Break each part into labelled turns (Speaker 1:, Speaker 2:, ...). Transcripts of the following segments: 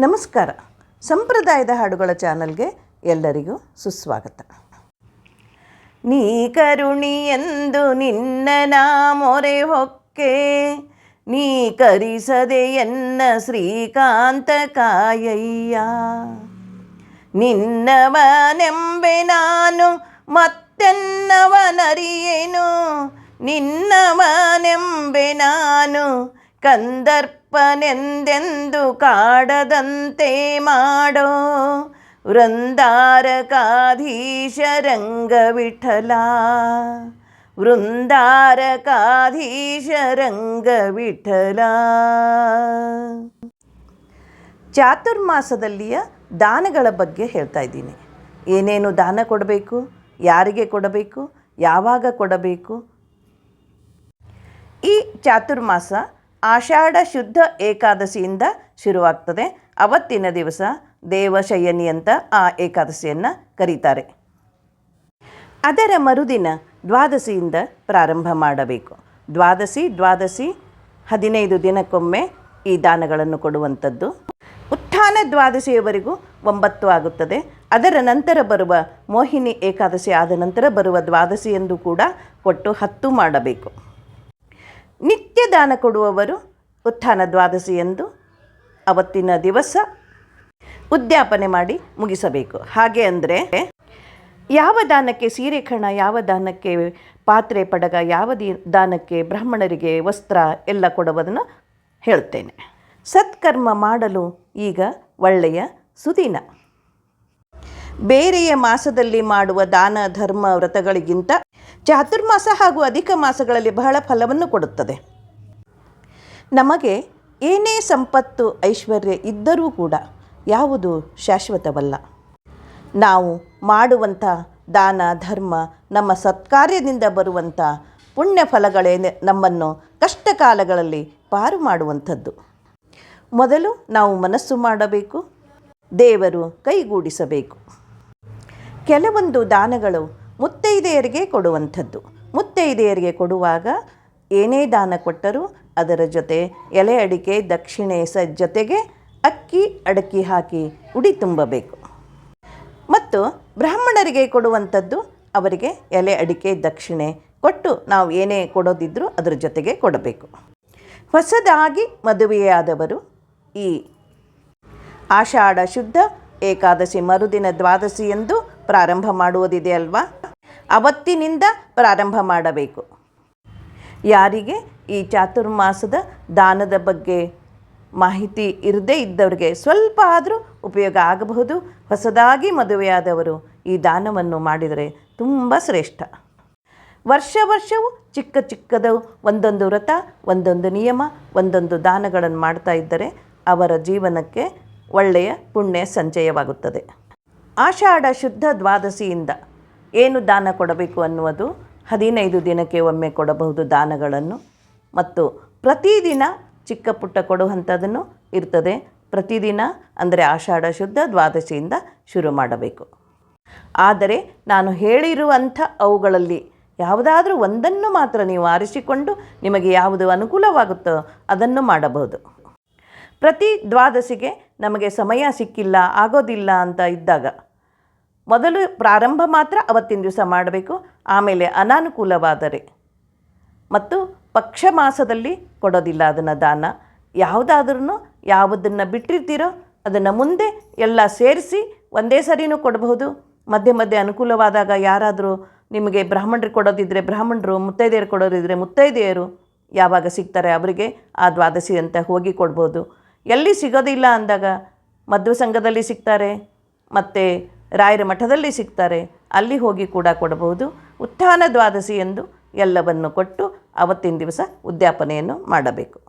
Speaker 1: ನಮಸ್ಕಾರ. ಸಂಪ್ರದಾಯದ ಹಾಡುಗಳ ಚಾನಲ್ಗೆ ಎಲ್ಲರಿಗೂ ಸುಸ್ವಾಗತ. ನೀ ಕರುಣಿ ಎಂದು ನಿನ್ನ ಮೊರೆ ಹೊಕ್ಕೆ, ನೀ ಕರಿಸದೆ ಎನ್ನ ಶ್ರೀಕಾಂತ ಕಾಯಯ್ಯ. ನಿನ್ನವನೆಂಬೆ ನಾನು ಮತ್ತೆನ್ನವನರಿಯೇನು? ನಿನ್ನವನೆಂಬೆ ನಾನು ಕಂದರ್ಪನೆಂದೆಂದು ಕಾಡದಂತೆ ಮಾಡೋ ರಂಗ ವಿಠಲ ಚಾತುರ್ಮಾಸದಲ್ಲಿಯ ದಾನಗಳ ಬಗ್ಗೆ ಹೇಳ್ತಾ ಇದ್ದೀನಿ. ಏನೇನು ದಾನ ಕೊಡಬೇಕು, ಯಾರಿಗೆ ಕೊಡಬೇಕು, ಯಾವಾಗ ಕೊಡಬೇಕು? ಈ ಚಾತುರ್ಮಾಸ ಆಷಾಢ ಶುದ್ಧ ಏಕಾದಶಿಯಿಂದ ಶುರುವಾಗ್ತದೆ. ಅವತ್ತಿನ ದಿವಸ ದೇವಶಯನಿ ಅಂತ ಆ ಏಕಾದಶಿಯನ್ನು ಕರೀತಾರೆ. ಅದರ ಮರುದಿನ ದ್ವಾದಶಿಯಿಂದ ಪ್ರಾರಂಭ ಮಾಡಬೇಕು. ದ್ವಾದಶಿ ದ್ವಾದಶಿ, ಹದಿನೈದು ದಿನಕ್ಕೊಮ್ಮೆ ಈ ದಾನಗಳನ್ನು ಕೊಡುವಂಥದ್ದು. ಉತ್ಥಾನ ದ್ವಾದಶಿಯವರೆಗೂ ಒಂಬತ್ತು ಆಗುತ್ತದೆ. ಅದರ ನಂತರ ಬರುವ ಮೋಹಿನಿ ಏಕಾದಶಿ ಆದ ನಂತರ ಬರುವ ದ್ವಾದಶಿ ಎಂದು ಕೂಡ ಕೊಟ್ಟು ಹತ್ತು ಮಾಡಬೇಕು. ನಿತ್ಯ ದಾನ ಕೊಡುವವರು ಉತ್ಥಾನ ದ್ವಾದಶಿ ಎಂದು ಅವತ್ತಿನ ದಿವಸ ಉದ್ಯಾಪನೆ ಮಾಡಿ ಮುಗಿಸಬೇಕು. ಹಾಗೆ ಅಂದರೆ ಯಾವ ದಾನಕ್ಕೆ ಸೀರೆ ಕಣ, ಯಾವ ದಾನಕ್ಕೆ ಪಾತ್ರೆ ಪಡಗ, ಯಾವ ದಿ, ದಾನಕ್ಕೆ ಬ್ರಾಹ್ಮಣರಿಗೆ ವಸ್ತ್ರ ಎಲ್ಲ ಕೊಡುವುದನ್ನು ಹೇಳ್ತೇನೆ ಸತ್ಕರ್ಮ ಮಾಡಲು ಈಗ ಒಳ್ಳೆಯ ಸುದಿನ. ಬೇರೆಯ ಮಾಸದಲ್ಲಿ ಮಾಡುವ ದಾನ ಧರ್ಮ ವ್ರತಗಳಿಗಿಂತ ಚಾತುರ್ಮಾಸ ಹಾಗೂ ಅಧಿಕ ಮಾಸಗಳಲ್ಲಿ ಬಹಳ ಫಲವನ್ನು ಕೊಡುತ್ತದೆ. ನಮಗೆ ಏನೇ ಸಂಪತ್ತು, ಐಶ್ವರ್ಯ ಇದ್ದರೂ ಕೂಡ ಯಾವುದು ಶಾಶ್ವತವಲ್ಲ. ನಾವು ಮಾಡುವಂಥ ದಾನ, ಧರ್ಮ, ನಮ್ಮ ಸತ್ಕಾರ್ಯದಿಂದ ಬರುವಂಥ ಪುಣ್ಯ ಫಲಗಳೇ ನಮ್ಮನ್ನು ಕಷ್ಟ ಕಾಲಗಳಲ್ಲಿ ಪಾರು ಮಾಡುವಂಥದ್ದು. ಮೊದಲು ನಾವು ಮನಸ್ಸು ಮಾಡಬೇಕು, ದೇವರು ಕೈಗೂಡಿಸಬೇಕು. ಕೆಲವೊಂದು ದಾನಗಳು ಮುತ್ತೈದೆಯರಿಗೆ ಕೊಡುವಂಥದ್ದು. ಮುತ್ತೈದೆಯರಿಗೆ ಕೊಡುವಾಗ ಏನೇ ದಾನ ಕೊಟ್ಟರೂ ಅದರ ಜೊತೆ ಎಲೆ ಅಡಿಕೆ, ದಕ್ಷಿಣೆ ಸ ಜೊತೆಗೆ ಅಕ್ಕಿ, ಅಡಕಿ ಹಾಕಿ ಉಡಿ ತುಂಬಬೇಕು. ಮತ್ತು ಬ್ರಾಹ್ಮಣರಿಗೆ ಕೊಡುವಂಥದ್ದು ಅವರಿಗೆ ಎಲೆ ಅಡಿಕೆ, ದಕ್ಷಿಣೆ ಕೊಟ್ಟು ನಾವು ಏನೇ ಕೊಡೋದಿದ್ರೂ ಅದರ ಜೊತೆಗೆ ಕೊಡಬೇಕು. ಹೊಸದಾಗಿ ಮದುವೆಯಾದವರು ಈ ಆಷಾಢ ಶುದ್ಧ ಏಕಾದಶಿ ಮರುದಿನ ದ್ವಾದಶಿ ಎಂದು ಪ್ರಾರಂಭ ಮಾಡುವುದಿದೆ ಅಲ್ವಾ? ಅವತ್ತಿನಿಂದ ಪ್ರಾರಂಭ ಮಾಡಬೇಕು. ಯಾರಿಗೆ ಈ ಚಾತುರ್ಮಾಸದ ದಾನದ ಬಗ್ಗೆ ಮಾಹಿತಿ ಇರದೇ ಇದ್ದವರಿಗೆ ಸ್ವಲ್ಪ ಆದರೂ ಉಪಯೋಗ ಆಗಬಹುದು. ಹೊಸದಾಗಿ ಮದುವೆಯಾದವರು ಈ ದಾನವನ್ನು ಮಾಡಿದರೆ ತುಂಬ ಶ್ರೇಷ್ಠ. ವರ್ಷ ವರ್ಷವೂ ಚಿಕ್ಕ ಚಿಕ್ಕದ ಒಂದೊಂದು ವ್ರತ, ಒಂದೊಂದು ನಿಯಮ, ಒಂದೊಂದು ದಾನಗಳನ್ನು ಮಾಡ್ತಾ ಇದ್ದರೆ ಅವರ ಜೀವನಕ್ಕೆ ಒಳ್ಳೆಯ ಪುಣ್ಯ ಸಂಚಯವಾಗುತ್ತದೆ. ಆಷಾಢ ಶುದ್ಧ ದ್ವಾದಶಿಯಿಂದ ಏನು ದಾನ ಕೊಡಬೇಕು ಅನ್ನುವುದು ಹದಿನೈದು ದಿನಕ್ಕೆ ಒಮ್ಮೆ ಕೊಡಬಹುದು ದಾನಗಳನ್ನು. ಮತ್ತು ಪ್ರತಿದಿನ ಚಿಕ್ಕ ಪುಟ್ಟ ಕೊಡುವಂಥದ್ದನ್ನು ಇರ್ತದೆ. ಪ್ರತಿದಿನ ಅಂದರೆ ಆಷಾಢ ಶುದ್ಧ ದ್ವಾದಶಿಯಿಂದ ಶುರು ಮಾಡಬೇಕು. ಆದರೆ ನಾನು ಹೇಳಿರುವಂಥ ಅವುಗಳಲ್ಲಿ ಯಾವುದಾದ್ರೂ ಒಂದನ್ನು ಮಾತ್ರ ನೀವು ಆರಿಸಿಕೊಂಡು ನಿಮಗೆ ಯಾವುದು ಅನುಕೂಲವಾಗುತ್ತೋ ಅದನ್ನು ಮಾಡಬಹುದು. ಪ್ರತಿ ದ್ವಾದಶಿಗೆ ನಮಗೆ ಸಮಯ ಸಿಕ್ಕಿಲ್ಲ, ಆಗೋದಿಲ್ಲ ಅಂತ ಇದ್ದಾಗ ಮೊದಲು ಪ್ರಾರಂಭ ಮಾತ್ರ ಅವತ್ತಿನ ದಿವಸ ಮಾಡಬೇಕು, ಆಮೇಲೆ ಅನಾನುಕೂಲವಾದರೆ. ಮತ್ತು ಪಕ್ಷ ಮಾಸದಲ್ಲಿ ಕೊಡೋದಿಲ್ಲ ಅದನ್ನು ದಾನ. ಯಾವುದಾದ್ರೂ ಯಾವುದನ್ನು ಬಿಟ್ಟಿರ್ತೀರೋ ಅದನ್ನು ಮುಂದೆ ಎಲ್ಲ ಸೇರಿಸಿ ಒಂದೇ ಸರಿನೂ ಕೊಡಬಹುದು. ಮಧ್ಯೆ ಮಧ್ಯೆ ಅನುಕೂಲವಾದಾಗ ಯಾರಾದರೂ ನಿಮಗೆ ಬ್ರಾಹ್ಮಣರಿಗೆ ಕೊಡೋದಿದ್ದರೆ ಬ್ರಾಹ್ಮಣರು, ಮುತ್ತೈದೆಯರು ಕೊಡೋದಿದ್ದರೆ ಮುತ್ತೈದೆಯರು ಯಾವಾಗ ಸಿಗ್ತಾರೆ ಅವರಿಗೆ ಆ ದ್ವಾದಶಿ ಅಂತ ಹೋಗಿ ಕೊಡ್ಬೋದು. ಎಲ್ಲಿ ಸಿಗೋದಿಲ್ಲ ಅಂದಾಗ ಮಧ್ವ ಸಂಘದಲ್ಲಿ ಸಿಗ್ತಾರೆ, ಮತ್ತು ರಾಯರ ಮಠದಲ್ಲಿ ಸಿಗ್ತಾರೆ. ಅಲ್ಲಿ ಹೋಗಿ ಕೂಡ ಕೊಡಬಹುದು. ಉತ್ಥಾನ ದ್ವಾದಶಿ ಎಂದು ಎಲ್ಲವನ್ನು ಕೊಟ್ಟು ಅವತ್ತಿನ ದಿವಸ ಉದ್ಯಾಪನೆಯನ್ನು ಮಾಡಬೇಕು.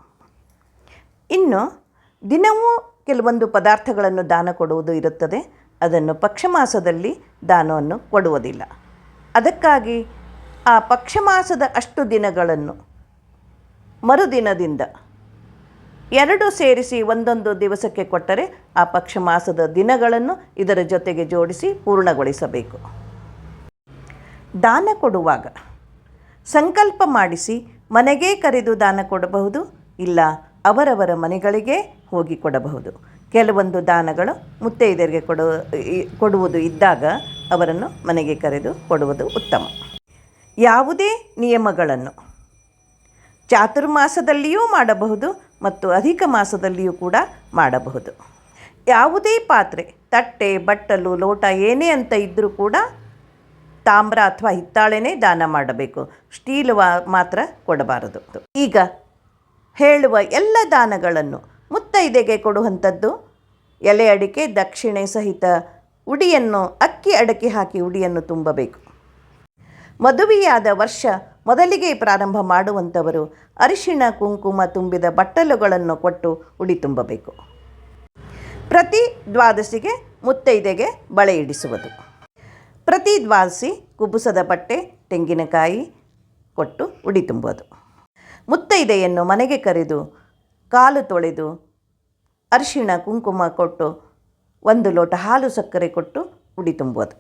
Speaker 1: ಇನ್ನು ದಿನವೂ ಕೆಲವೊಂದು ಪದಾರ್ಥಗಳನ್ನು ದಾನ ಕೊಡುವುದು ಇರುತ್ತದೆ. ಅದನ್ನು ಪಕ್ಷಮಾಸದಲ್ಲಿ ದಾನವನ್ನು ಕೊಡುವುದಿಲ್ಲ. ಅದಕ್ಕಾಗಿ ಆ ಪಕ್ಷಮಾಸದ ಅಷ್ಟು ದಿನಗಳನ್ನು ಮರುದಿನದಿಂದ ಎರಡು ಸೇರಿಸಿ ಒಂದೊಂದು ದಿವಸಕ್ಕೆ ಕೊಟ್ಟರೆ ಆ ಪಕ್ಷ ಮಾಸದ ದಿನಗಳನ್ನು ಇದರ ಜೊತೆಗೆ ಜೋಡಿಸಿ ಪೂರ್ಣಗೊಳಿಸಬೇಕು. ದಾನ ಕೊಡುವಾಗ ಸಂಕಲ್ಪ ಮಾಡಿಸಿ ಮನೆಗೇ ಕರೆದು ದಾನ ಕೊಡಬಹುದು, ಇಲ್ಲ ಅವರವರ ಮನೆಗಳಿಗೆ ಹೋಗಿ ಕೊಡಬಹುದು. ಕೆಲವೊಂದು ದಾನಗಳು ಮುತ್ತೈದೆಯರಿಗೆ ಕೊಡು ಕೊಡುವುದು ಇದ್ದಾಗ ಅವರನ್ನು ಮನೆಗೆ ಕರೆದು ಕೊಡುವುದು ಉತ್ತಮ. ಯಾವುದೇ ನಿಯಮಗಳನ್ನು ಚಾತುರ್ಮಾಸದಲ್ಲಿಯೂ ಮಾಡಬಹುದು ಮತ್ತು ಅಧಿಕ ಮಾಸದಲ್ಲಿಯೂ ಕೂಡ ಮಾಡಬಹುದು. ಯಾವುದೇ ಪಾತ್ರೆ, ತಟ್ಟೆ, ಬಟ್ಟಲು, ಲೋಟ ಏನೇ ಅಂತ ಇದ್ದರೂ ಕೂಡ ತಾಮ್ರ ಅಥವಾ ಹಿತ್ತಾಳೆನೇ ದಾನ ಮಾಡಬೇಕು. ಸ್ಟೀಲ್ ಮಾತ್ರ ಕೊಡಬಾರದು. ಈಗ ಹೇಳುವ ಎಲ್ಲ ದಾನಗಳನ್ನು ಮುತ್ತೈದೆಗೆ ಕೊಡುವಂಥದ್ದು ಎಲೆ ಅಡಿಕೆ, ದಕ್ಷಿಣೆ ಸಹಿತ ಉಡಿಯನ್ನು, ಅಕ್ಕಿ ಅಡಕೆ ಹಾಕಿ ಉಡಿಯನ್ನು ತುಂಬಬೇಕು. ಮದುವೆಯಾದ ವರ್ಷ ಮೊದಲಿಗೆ ಪ್ರಾರಂಭ ಮಾಡುವಂಥವರು ಅರಿಶಿಣ ಕುಂಕುಮ ತುಂಬಿದ ಬಟ್ಟಲುಗಳನ್ನು ಕೊಟ್ಟು ಉಡಿ ತುಂಬಬೇಕು. ಪ್ರತಿ ದ್ವಾದಶಿಗೆ ಮುತ್ತೈದೆಗೆ ಬಳೆ ಇಡಿಸುವುದು. ಪ್ರತಿ ದ್ವಾದಶಿ ಕುಬುಸದ ಬಟ್ಟೆ, ತೆಂಗಿನಕಾಯಿ ಕೊಟ್ಟು ಉಡಿ ತುಂಬೋದು ಮುತ್ತೈದೆಯನ್ನು ಮನೆಗೆ ಕರೆದು ಕಾಲು ತೊಳೆದು ಅರಿಶಿಣ ಕುಂಕುಮ ಕೊಟ್ಟು ಒಂದು ಲೋಟ ಹಾಲು ಸಕ್ಕರೆ ಕೊಟ್ಟು ಉಡಿ ತುಂಬುವುದು.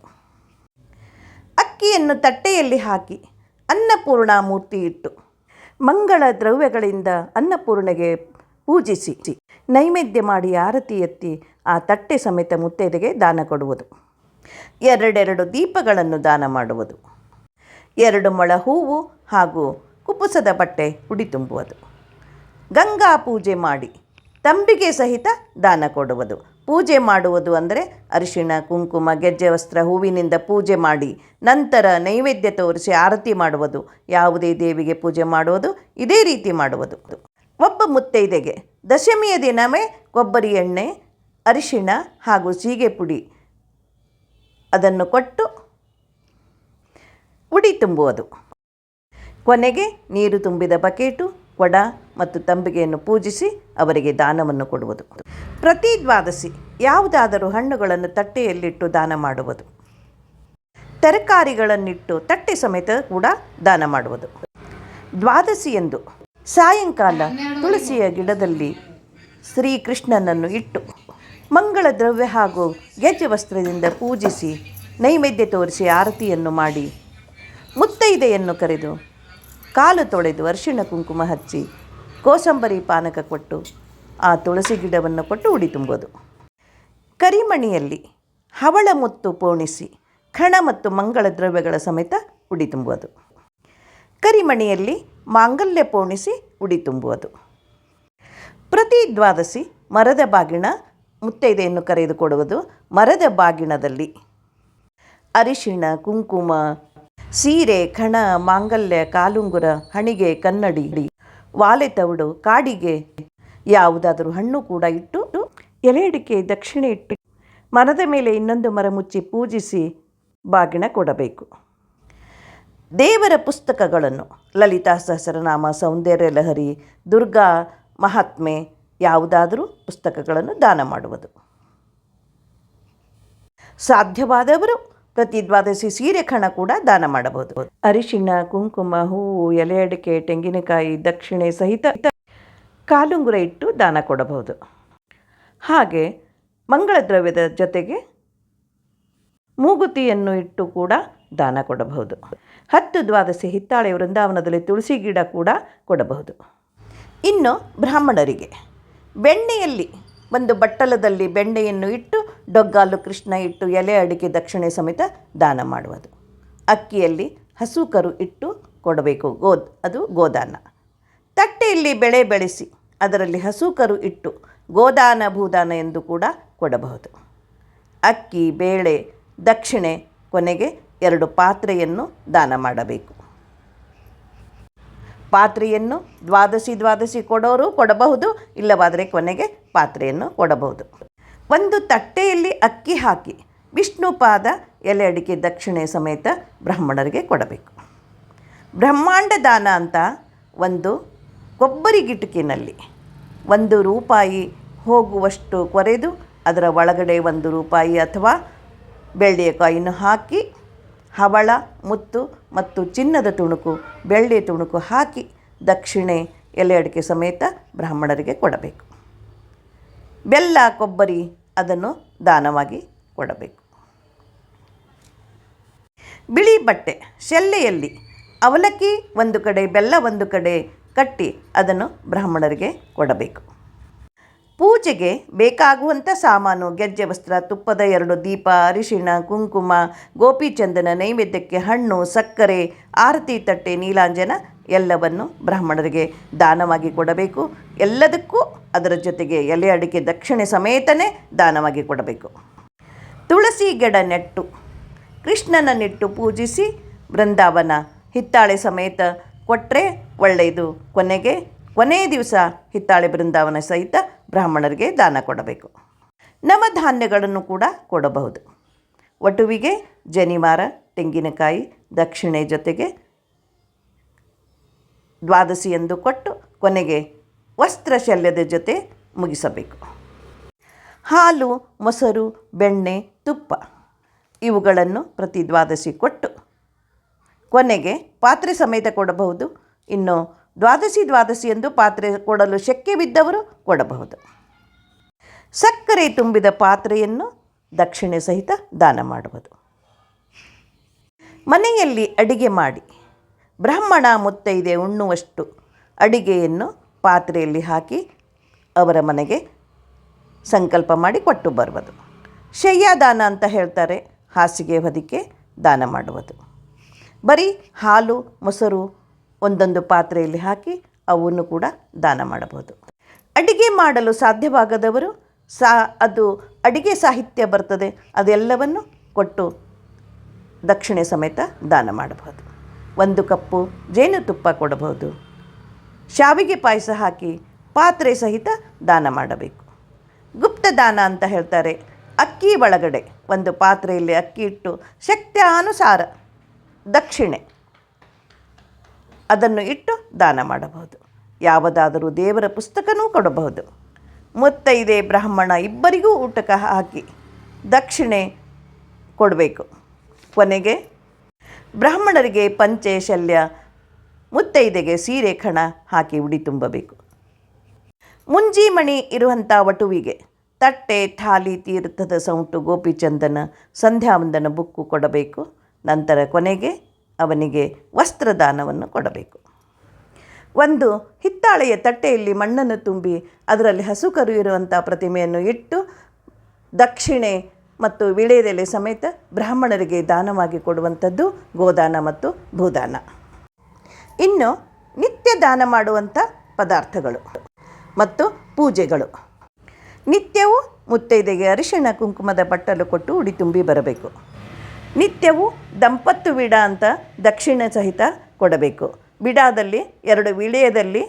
Speaker 1: ಅಕ್ಕಿಯನ್ನು ತಟ್ಟೆಯಲ್ಲಿ ಹಾಕಿ ಅನ್ನಪೂರ್ಣ ಮೂರ್ತಿ ಇಟ್ಟು ಮಂಗಳ ದ್ರವ್ಯಗಳಿಂದ ಅನ್ನಪೂರ್ಣೆಗೆ ಪೂಜಿಸಿ ನೈವೇದ್ಯ ಮಾಡಿ ಆರತಿ ಎತ್ತಿ ಆ ತಟ್ಟೆ ಸಮೇತ ಮುತ್ತೈದೆಗೆ ದಾನ ಕೊಡುವುದು. ಎರಡೆರಡು ದೀಪಗಳನ್ನು ದಾನ ಮಾಡುವುದು. ಎರಡು ಮೊಳ ಹೂವು ಹಾಗೂ ಕುಪುಸದ ಬಟ್ಟೆ ಉಡಿ ತುಂಬುವುದು. ಗಂಗಾ ಪೂಜೆ ಮಾಡಿ ತಂಬಿಗೆ ಸಹಿತ ದಾನ ಕೊಡುವುದು. ಪೂಜೆ ಮಾಡುವುದು ಅಂದರೆ ಅರಿಶಿಣ, ಕುಂಕುಮ, ಗೆಜ್ಜೆ ವಸ್ತ್ರ ಹೂವಿನಿಂದ ಪೂಜೆ ಮಾಡಿ, ನಂತರ ನೈವೇದ್ಯ ತೋರಿಸಿ ಆರತಿ ಮಾಡುವುದು, ಯಾವುದೇ ದೇವಿಗೆ ಪೂಜೆ ಮಾಡುವುದು, ಇದೇ ರೀತಿ ಮಾಡುವುದು. ಒಬ್ಬ ಮುತ್ತೈದೆಗೆ ದಶಮಿಯ ದಿನವೇ ಕೊಬ್ಬರಿ ಎಣ್ಣೆ, ಅರಿಶಿಣ ಹಾಗೂ ಸೀಗೆ ಪುಡಿ ಅದನ್ನು ಕೊಟ್ಟು ಉಡಿ ತುಂಬುವುದು. ಕೊನೆಗೆ ನೀರು ತುಂಬಿದ ಬಕೆಟು ಕೊಡ ಮತ್ತು ತಂಬಿಗೆಯನ್ನು ಪೂಜಿಸಿ ಅವರಿಗೆ ದಾನವನ್ನು ಕೊಡುವುದು. ಪ್ರತಿ ದ್ವಾದಶಿ ಯಾವುದಾದರೂ ಹಣ್ಣುಗಳನ್ನು ತಟ್ಟೆಯಲ್ಲಿಟ್ಟು ದಾನ ಮಾಡುವುದು. ತರಕಾರಿಗಳನ್ನಿಟ್ಟು ತಟ್ಟೆ ಸಮೇತ ಕೂಡ ದಾನ ಮಾಡುವುದು. ದ್ವಾದಶಿಯಂದು ಸಾಯಂಕಾಲ ತುಳಸಿಯ ಗಿಡದಲ್ಲಿ ಶ್ರೀಕೃಷ್ಣನನ್ನು ಇಟ್ಟು ಮಂಗಳ ದ್ರವ್ಯ ಹಾಗೂ ಗೆಜ್ಜೆ ವಸ್ತ್ರದಿಂದ ಪೂಜಿಸಿ ನೈವೇದ್ಯ ತೋರಿಸಿ ಆರತಿಯನ್ನು ಮಾಡಿ ಮುತ್ತೈದೆಯನ್ನು ಕರೆದು ಕಾಲು ತೊಳೆದು ಅರಿಶಿಣ ಕುಂಕುಮ ಹಚ್ಚಿ ಕೋಸಂಬರಿ ಪಾನಕ ಕೊಟ್ಟು ಆ ತುಳಸಿ ಗಿಡವನ್ನು ಕೊಟ್ಟು ಉಡಿ ತುಂಬೋದು. ಕರಿಮಣಿಯಲ್ಲಿ ಹವಳ ಮುತ್ತು ಪೋಣಿಸಿ ಖಣ ಮತ್ತು ಮಂಗಳ ದ್ರವ್ಯಗಳ ಸಮೇತ ಉಡಿ ತುಂಬೋದು. ಕರಿಮಣಿಯಲ್ಲಿ ಮಾಂಗಲ್ಯ ಪೋಣಿಸಿ ಉಡಿ ತುಂಬುವುದು ಪ್ರತಿ ದ್ವಾದಶಿ ಮರದ ಬಾಗಿಣ ಮುತ್ತೈದೆಯನ್ನು ಕರೆದುಕೊಡುವುದು ಮರದ ಬಾಗಿಣದಲ್ಲಿ. ಅರಿಶಿಣ, ಕುಂಕುಮ ಸೀರೆ ಖಣ ಮಾಂಗಲ್ಯ, ಕಾಲುಂಗುರ, ಹಣಿಗೆ, ಕನ್ನಡಿ ವಾಲೆ ತವಡು, ಕಾಡಿಗೆ ಯಾವುದಾದರೂ ಹಣ್ಣು ಕೂಡ ಇಟ್ಟು ಎಲೆ ಅಡಿಕೆ ದಕ್ಷಿಣೆ ಇಟ್ಟು ಮರದ ಮೇಲೆ ಇನ್ನೊಂದು ಮರ ಮುಚ್ಚಿ ಪೂಜಿಸಿ ಬಾಗಿಣ ಕೊಡಬೇಕು. ದೇವರ ಪುಸ್ತಕಗಳನ್ನು ಲಲಿತಾ ಸಹಸ್ರನಾಮ, ಸೌಂದರ್ಯ ಲಹರಿ, ದುರ್ಗಾ ಮಹಾತ್ಮೆ ಯಾವುದಾದರೂ ಪುಸ್ತಕಗಳನ್ನು ದಾನ ಮಾಡುವುದು. ಸಾಧ್ಯವಾದವರು ಪ್ರತಿ ದ್ವಾದಶಿ ಸೀರೆ ಕಣ ಕೂಡ ದಾನ ಮಾಡಬಹುದು. ಅರಿಶಿಣ, ಕುಂಕುಮ ಹೂವು ಎಲೆ ಅಡಿಕೆ, ತೆಂಗಿನಕಾಯಿ, ದಕ್ಷಿಣೆ ಸಹಿತ ಕಾಲುಂಗುರ ಇಟ್ಟು ದಾನ ಕೊಡಬಹುದು. ಹಾಗೆ ಮಂಗಳ ದ್ರವ್ಯದ ಜೊತೆಗೆ ಮೂಗುತಿಯನ್ನು ಇಟ್ಟು ಕೂಡ ದಾನ ಕೊಡಬಹುದು. ಹತ್ತು ದ್ವಾದಶಿ ಹಿತ್ತಾಳೆ ವೃಂದಾವನದಲ್ಲಿ ತುಳಸಿ ಗಿಡ ಕೂಡ ಕೊಡಬಹುದು. ಇನ್ನು ಬ್ರಾಹ್ಮಣರಿಗೆ, ಬೆಣ್ಣೆಯಲ್ಲಿ ಒಂದು ಬಟ್ಟಲದಲ್ಲಿ ಬೆಣ್ಣೆಯನ್ನು ಇಟ್ಟು, ಡೊಗ್ಗಾಲು ಕೃಷ್ಣ ಇಟ್ಟು, ಎಲೆ ಅಡಿಕೆ ದಕ್ಷಿಣೆ ಸಮೇತ ದಾನ ಮಾಡುವುದು. ಅಕ್ಕಿಯಲ್ಲಿ ಹಸು ಕರು ಇಟ್ಟು ಕೊಡಬೇಕು ಗೋ ಅದು ಗೋದಾನ. ತಟ್ಟೆಯಲ್ಲಿ ಬೆಳೆ ಬೆಳೆಸಿ, ಅದರಲ್ಲಿ ಹಸು ಕರು ಇಟ್ಟು ಗೋದಾನ ಭೂದಾನ ಎಂದು ಕೂಡ ಕೊಡಬಹುದು. ಅಕ್ಕಿ, ಬೇಳೆ, ದಕ್ಷಿಣೆ ಕೊನೆಗೆ ಎರಡು ಪಾತ್ರೆಯನ್ನು ದಾನ ಮಾಡಬೇಕು. ಪಾತ್ರೆಯನ್ನು ದ್ವಾದಶಿ ದ್ವಾದಶಿ ಕೊಡೋರು ಕೊಡಬಹುದು, ಇಲ್ಲವಾದರೆ ಕೊನೆಗೆ ಪಾತ್ರೆಯನ್ನು ಕೊಡಬಹುದು. ಒಂದು ತಟ್ಟೆಯಲ್ಲಿ ಅಕ್ಕಿ ಹಾಕಿ, ವಿಷ್ಣು ಪಾದ ಎಲೆ ಅಡಿಕೆ ದಕ್ಷಿಣೆ ಸಮೇತ ಬ್ರಾಹ್ಮಣರಿಗೆ ಕೊಡಬೇಕು. ಬ್ರಹ್ಮಾಂಡ ದಾನ ಅಂತ ಒಂದು ಕೊಬ್ಬರಿ ಗಿಟಕಿನಲ್ಲಿ ಒಂದು ರೂಪಾಯಿ ಹೋಗುವಷ್ಟು ಕೊರೆದು, ಅದರ ಒಳಗಡೆ ಒಂದು ರೂಪಾಯಿ ಅಥವಾ ಬೆಳ್ಳಿಯ ಕಾಯಿನ ಹಾಕಿ ಹವಳ, ಮುತ್ತು ಮತ್ತು ಚಿನ್ನದ ತುಣುಕು, ಬೆಳ್ಳಿ ತುಣುಕು ಹಾಕಿ ದಕ್ಷಿಣೆ ಎಲೆ ಅಡಿಕೆ ಸಮೇತ ಬ್ರಾಹ್ಮಣರಿಗೆ ಕೊಡಬೇಕು. ಬೆಲ್ಲ, ಕೊಬ್ಬರಿ ಅದನ್ನು ದಾನವಾಗಿ ಕೊಡಬೇಕು. ಬಿಳಿ ಬಟ್ಟೆ ಶೆಲ್ಲೆಯಲ್ಲಿ ಅವಲಕ್ಕಿ ಒಂದು ಕಡೆ, ಬೆಲ್ಲ ಒಂದು ಕಡೆ ಕಟ್ಟಿ ಅದನ್ನು ಬ್ರಾಹ್ಮಣರಿಗೆ ಕೊಡಬೇಕು. ಪೂಜೆಗೆ ಬೇಕಾಗುವಂಥ ಸಾಮಾನು, ಗೆಜ್ಜೆ, ವಸ್ತ್ರ, ತುಪ್ಪದ ಎರಡು ದೀಪ, ಅರಿಶಿಣ, ಕುಂಕುಮ, ಗೋಪಿಚಂದನ ನೈವೇದ್ಯಕ್ಕೆ ಹಣ್ಣು, ಸಕ್ಕರೆ, ಆರತಿ ತಟ್ಟೆ, ನೀಲಾಂಜನ ಎಲ್ಲವನ್ನು ಬ್ರಾಹ್ಮಣರಿಗೆ ದಾನವಾಗಿ ಕೊಡಬೇಕು. ಎಲ್ಲದಕ್ಕೂ ಅದರ ಜೊತೆಗೆ ಎಲೆ ಅಡಿಕೆ ದಕ್ಷಿಣೆ ಸಮೇತನೇ ದಾನವಾಗಿ ಕೊಡಬೇಕು. ತುಳಸಿ ಗಿಡ ನೆಟ್ಟು, ಕೃಷ್ಣನ ನೆಟ್ಟು ಪೂಜಿಸಿ ಬೃಂದಾವನ ಹಿತ್ತಾಳೆ ಸಮೇತ ಕೊಟ್ಟರೆ ಒಳ್ಳೆಯದು. ಕೊನೆಗೆ ಕೊನೆಯ ದಿವಸ ಹಿತ್ತಾಳೆ ಬೃಂದಾವನ ಸಹಿತ ಬ್ರಾಹ್ಮಣರಿಗೆ ದಾನ ಕೊಡಬೇಕು. ನವಧಾನ್ಯಗಳನ್ನು ಕೂಡ ಕೊಡಬಹುದು. ವಟುವಿಗೆ ಜನಿವಾರ, ತೆಂಗಿನಕಾಯಿ, ದಕ್ಷಿಣೆ ಜೊತೆಗೆ ದ್ವಾದಶಿಯೆಂದು ಕೊಟ್ಟು ಕೊನೆಗೆ ವಸ್ತ್ರ ಶಲ್ಯದ ಜೊತೆ ಮುಗಿಸಬೇಕು. ಹಾಲು, ಮೊಸರು, ಬೆಣ್ಣೆ, ತುಪ್ಪ ಇವುಗಳನ್ನು ಪ್ರತಿ ದ್ವಾದಶಿ ಕೊಟ್ಟು ಕೊನೆಗೆ ಪಾತ್ರೆ ಸಮೇತ ಕೊಡಬಹುದು. ಇನ್ನು ದ್ವಾದಶಿ ದ್ವಾದಶಿ ಎಂದು ಪಾತ್ರೆ ಕೊಡಲು ಶಕ್ಯವಿದ್ದವರು ಕೊಡಬಹುದು. ಸಕ್ಕರೆ ತುಂಬಿದ ಪಾತ್ರೆಯನ್ನು ದಕ್ಷಿಣೆ ಸಹಿತ ದಾನ ಮಾಡುವುದು. ಮನೆಯಲ್ಲಿ ಅಡಿಗೆ ಮಾಡಿ. ಬ್ರಾಹ್ಮಣ ಮುತ್ತೈದೆ ಉಣ್ಣುವಷ್ಟು ಅಡಿಗೆಯನ್ನು ಪಾತ್ರೆಯಲ್ಲಿ ಹಾಕಿ ಅವರ ಮನೆಗೆ ಸಂಕಲ್ಪ ಮಾಡಿ ಕೊಟ್ಟು ಬರುವುದು. ಶಯ್ಯಾದಾನ ಅಂತ ಹೇಳ್ತಾರೆ. ಹಾಸಿಗೆ ಹೊದಿಕೆ ದಾನ ಮಾಡುವುದು. ಬರೀ ಹಾಲು, ಮೊಸರು ಒಂದೊಂದು ಪಾತ್ರೆಯಲ್ಲಿ ಹಾಕಿ ಅವನ್ನು ಕೂಡ ದಾನ ಮಾಡಬಹುದು. ಅಡಿಗೆ ಮಾಡಲು ಸಾಧ್ಯವಾಗದವರು ಸಾ, ಅದು ಅಡಿಗೆ ಸಾಹಿತ್ಯ ಬರ್ತದೆ, ಅದೆಲ್ಲವನ್ನು ಕೊಟ್ಟು ದಕ್ಷಿಣೆ ಸಮೇತ ದಾನ ಮಾಡಬಹುದು. ಒಂದು ಕಪ್ಪು ಜೇನುತುಪ್ಪ ಕೊಡಬಹುದು. ಶಾವಿಗೆ ಪಾಯಸ ಹಾಕಿ ಪಾತ್ರೆ ಸಹಿತ ದಾನ ಮಾಡಬೇಕು. ಗುಪ್ತ ದಾನ ಅಂತ ಹೇಳ್ತಾರೆ. ಅಕ್ಕಿ ಒಳಗಡೆ ಒಂದು ಪಾತ್ರೆಯಲ್ಲಿ ಅಕ್ಕಿ ಇಟ್ಟು ಶಕ್ತ್ಯಾನುಸಾರ ದಕ್ಷಿಣೆ ಅದನ್ನು ಇಟ್ಟು ದಾನ ಮಾಡಬಹುದು. ಯಾವುದಾದರೂ ದೇವರ ಪುಸ್ತಕನೂ ಕೊಡಬಹುದು. ಮುತ್ತೈದೆ ಬ್ರಾಹ್ಮಣ ಇಬ್ಬರಿಗೂ ಊಟಕ್ಕೆ ಹಾಕಿ ದಕ್ಷಿಣೆ ಕೊಡಬೇಕು. ಕೊನೆಗೆ ಬ್ರಾಹ್ಮಣರಿಗೆ ಪಂಚೆ ಶಲ್ಯ ಮುತ್ತೈದೆಗೆ ಸೀರೆ ಕಣ ಹಾಕಿ ಉಡಿ ತುಂಬಬೇಕು. ಮುಂಜಿಮಣಿ ಇರುವಂಥ ವಟುವಿಗೆ ತಟ್ಟೆ, ಥಾಲಿ, ತೀರ್ಥದ ಸೌಂಟು, ಗೋಪಿಚಂದನ, ಸಂಧ್ಯಾವಂದನ ಬುಕ್ಕು ಕೊಡಬೇಕು. ನಂತರ ಕೊನೆಗೆ ಅವನಿಗೆ ವಸ್ತ್ರದಾನವನ್ನು ಕೊಡಬೇಕು. ಒಂದು ಹಿತ್ತಾಳೆಯ ತಟ್ಟೆಯಲ್ಲಿ ಮಣ್ಣನ್ನು ತುಂಬಿ ಅದರಲ್ಲಿ ಹಸು ಕರು ಇರುವಂಥ ಪ್ರತಿಮೆಯನ್ನು ಇಟ್ಟು ದಕ್ಷಿಣೆ ಮತ್ತು ವಿಳೆದೆಲೆ ಸಮೇತ ಬ್ರಾಹ್ಮಣರಿಗೆ ದಾನವಾಗಿ ಕೊಡುವಂಥದ್ದು ಗೋದಾನ ಮತ್ತು ಭೂದಾನ. ಇನ್ನು ನಿತ್ಯ ದಾನ ಮಾಡುವಂಥ ಪದಾರ್ಥಗಳು ಮತ್ತು ಪೂಜೆಗಳು. ನಿತ್ಯವೂ ಮುತ್ತೈದೆಗೆ ಅರಿಶಿಣ, ಕುಂಕುಮದ ಬಟ್ಟಲು ಕೊಟ್ಟು ಉಡಿ ತುಂಬಿ ಬರಬೇಕು. ನಿತ್ಯವೂ ದಂಪತ್ತು ವಿಡ ಅಂತ ದಕ್ಷಿಣ ಸಹಿತ ಕೊಡಬೇಕು. ಬಿಡಾದಲ್ಲಿ ಎರಡು ವಿಳೆಯದಲ್ಲಿ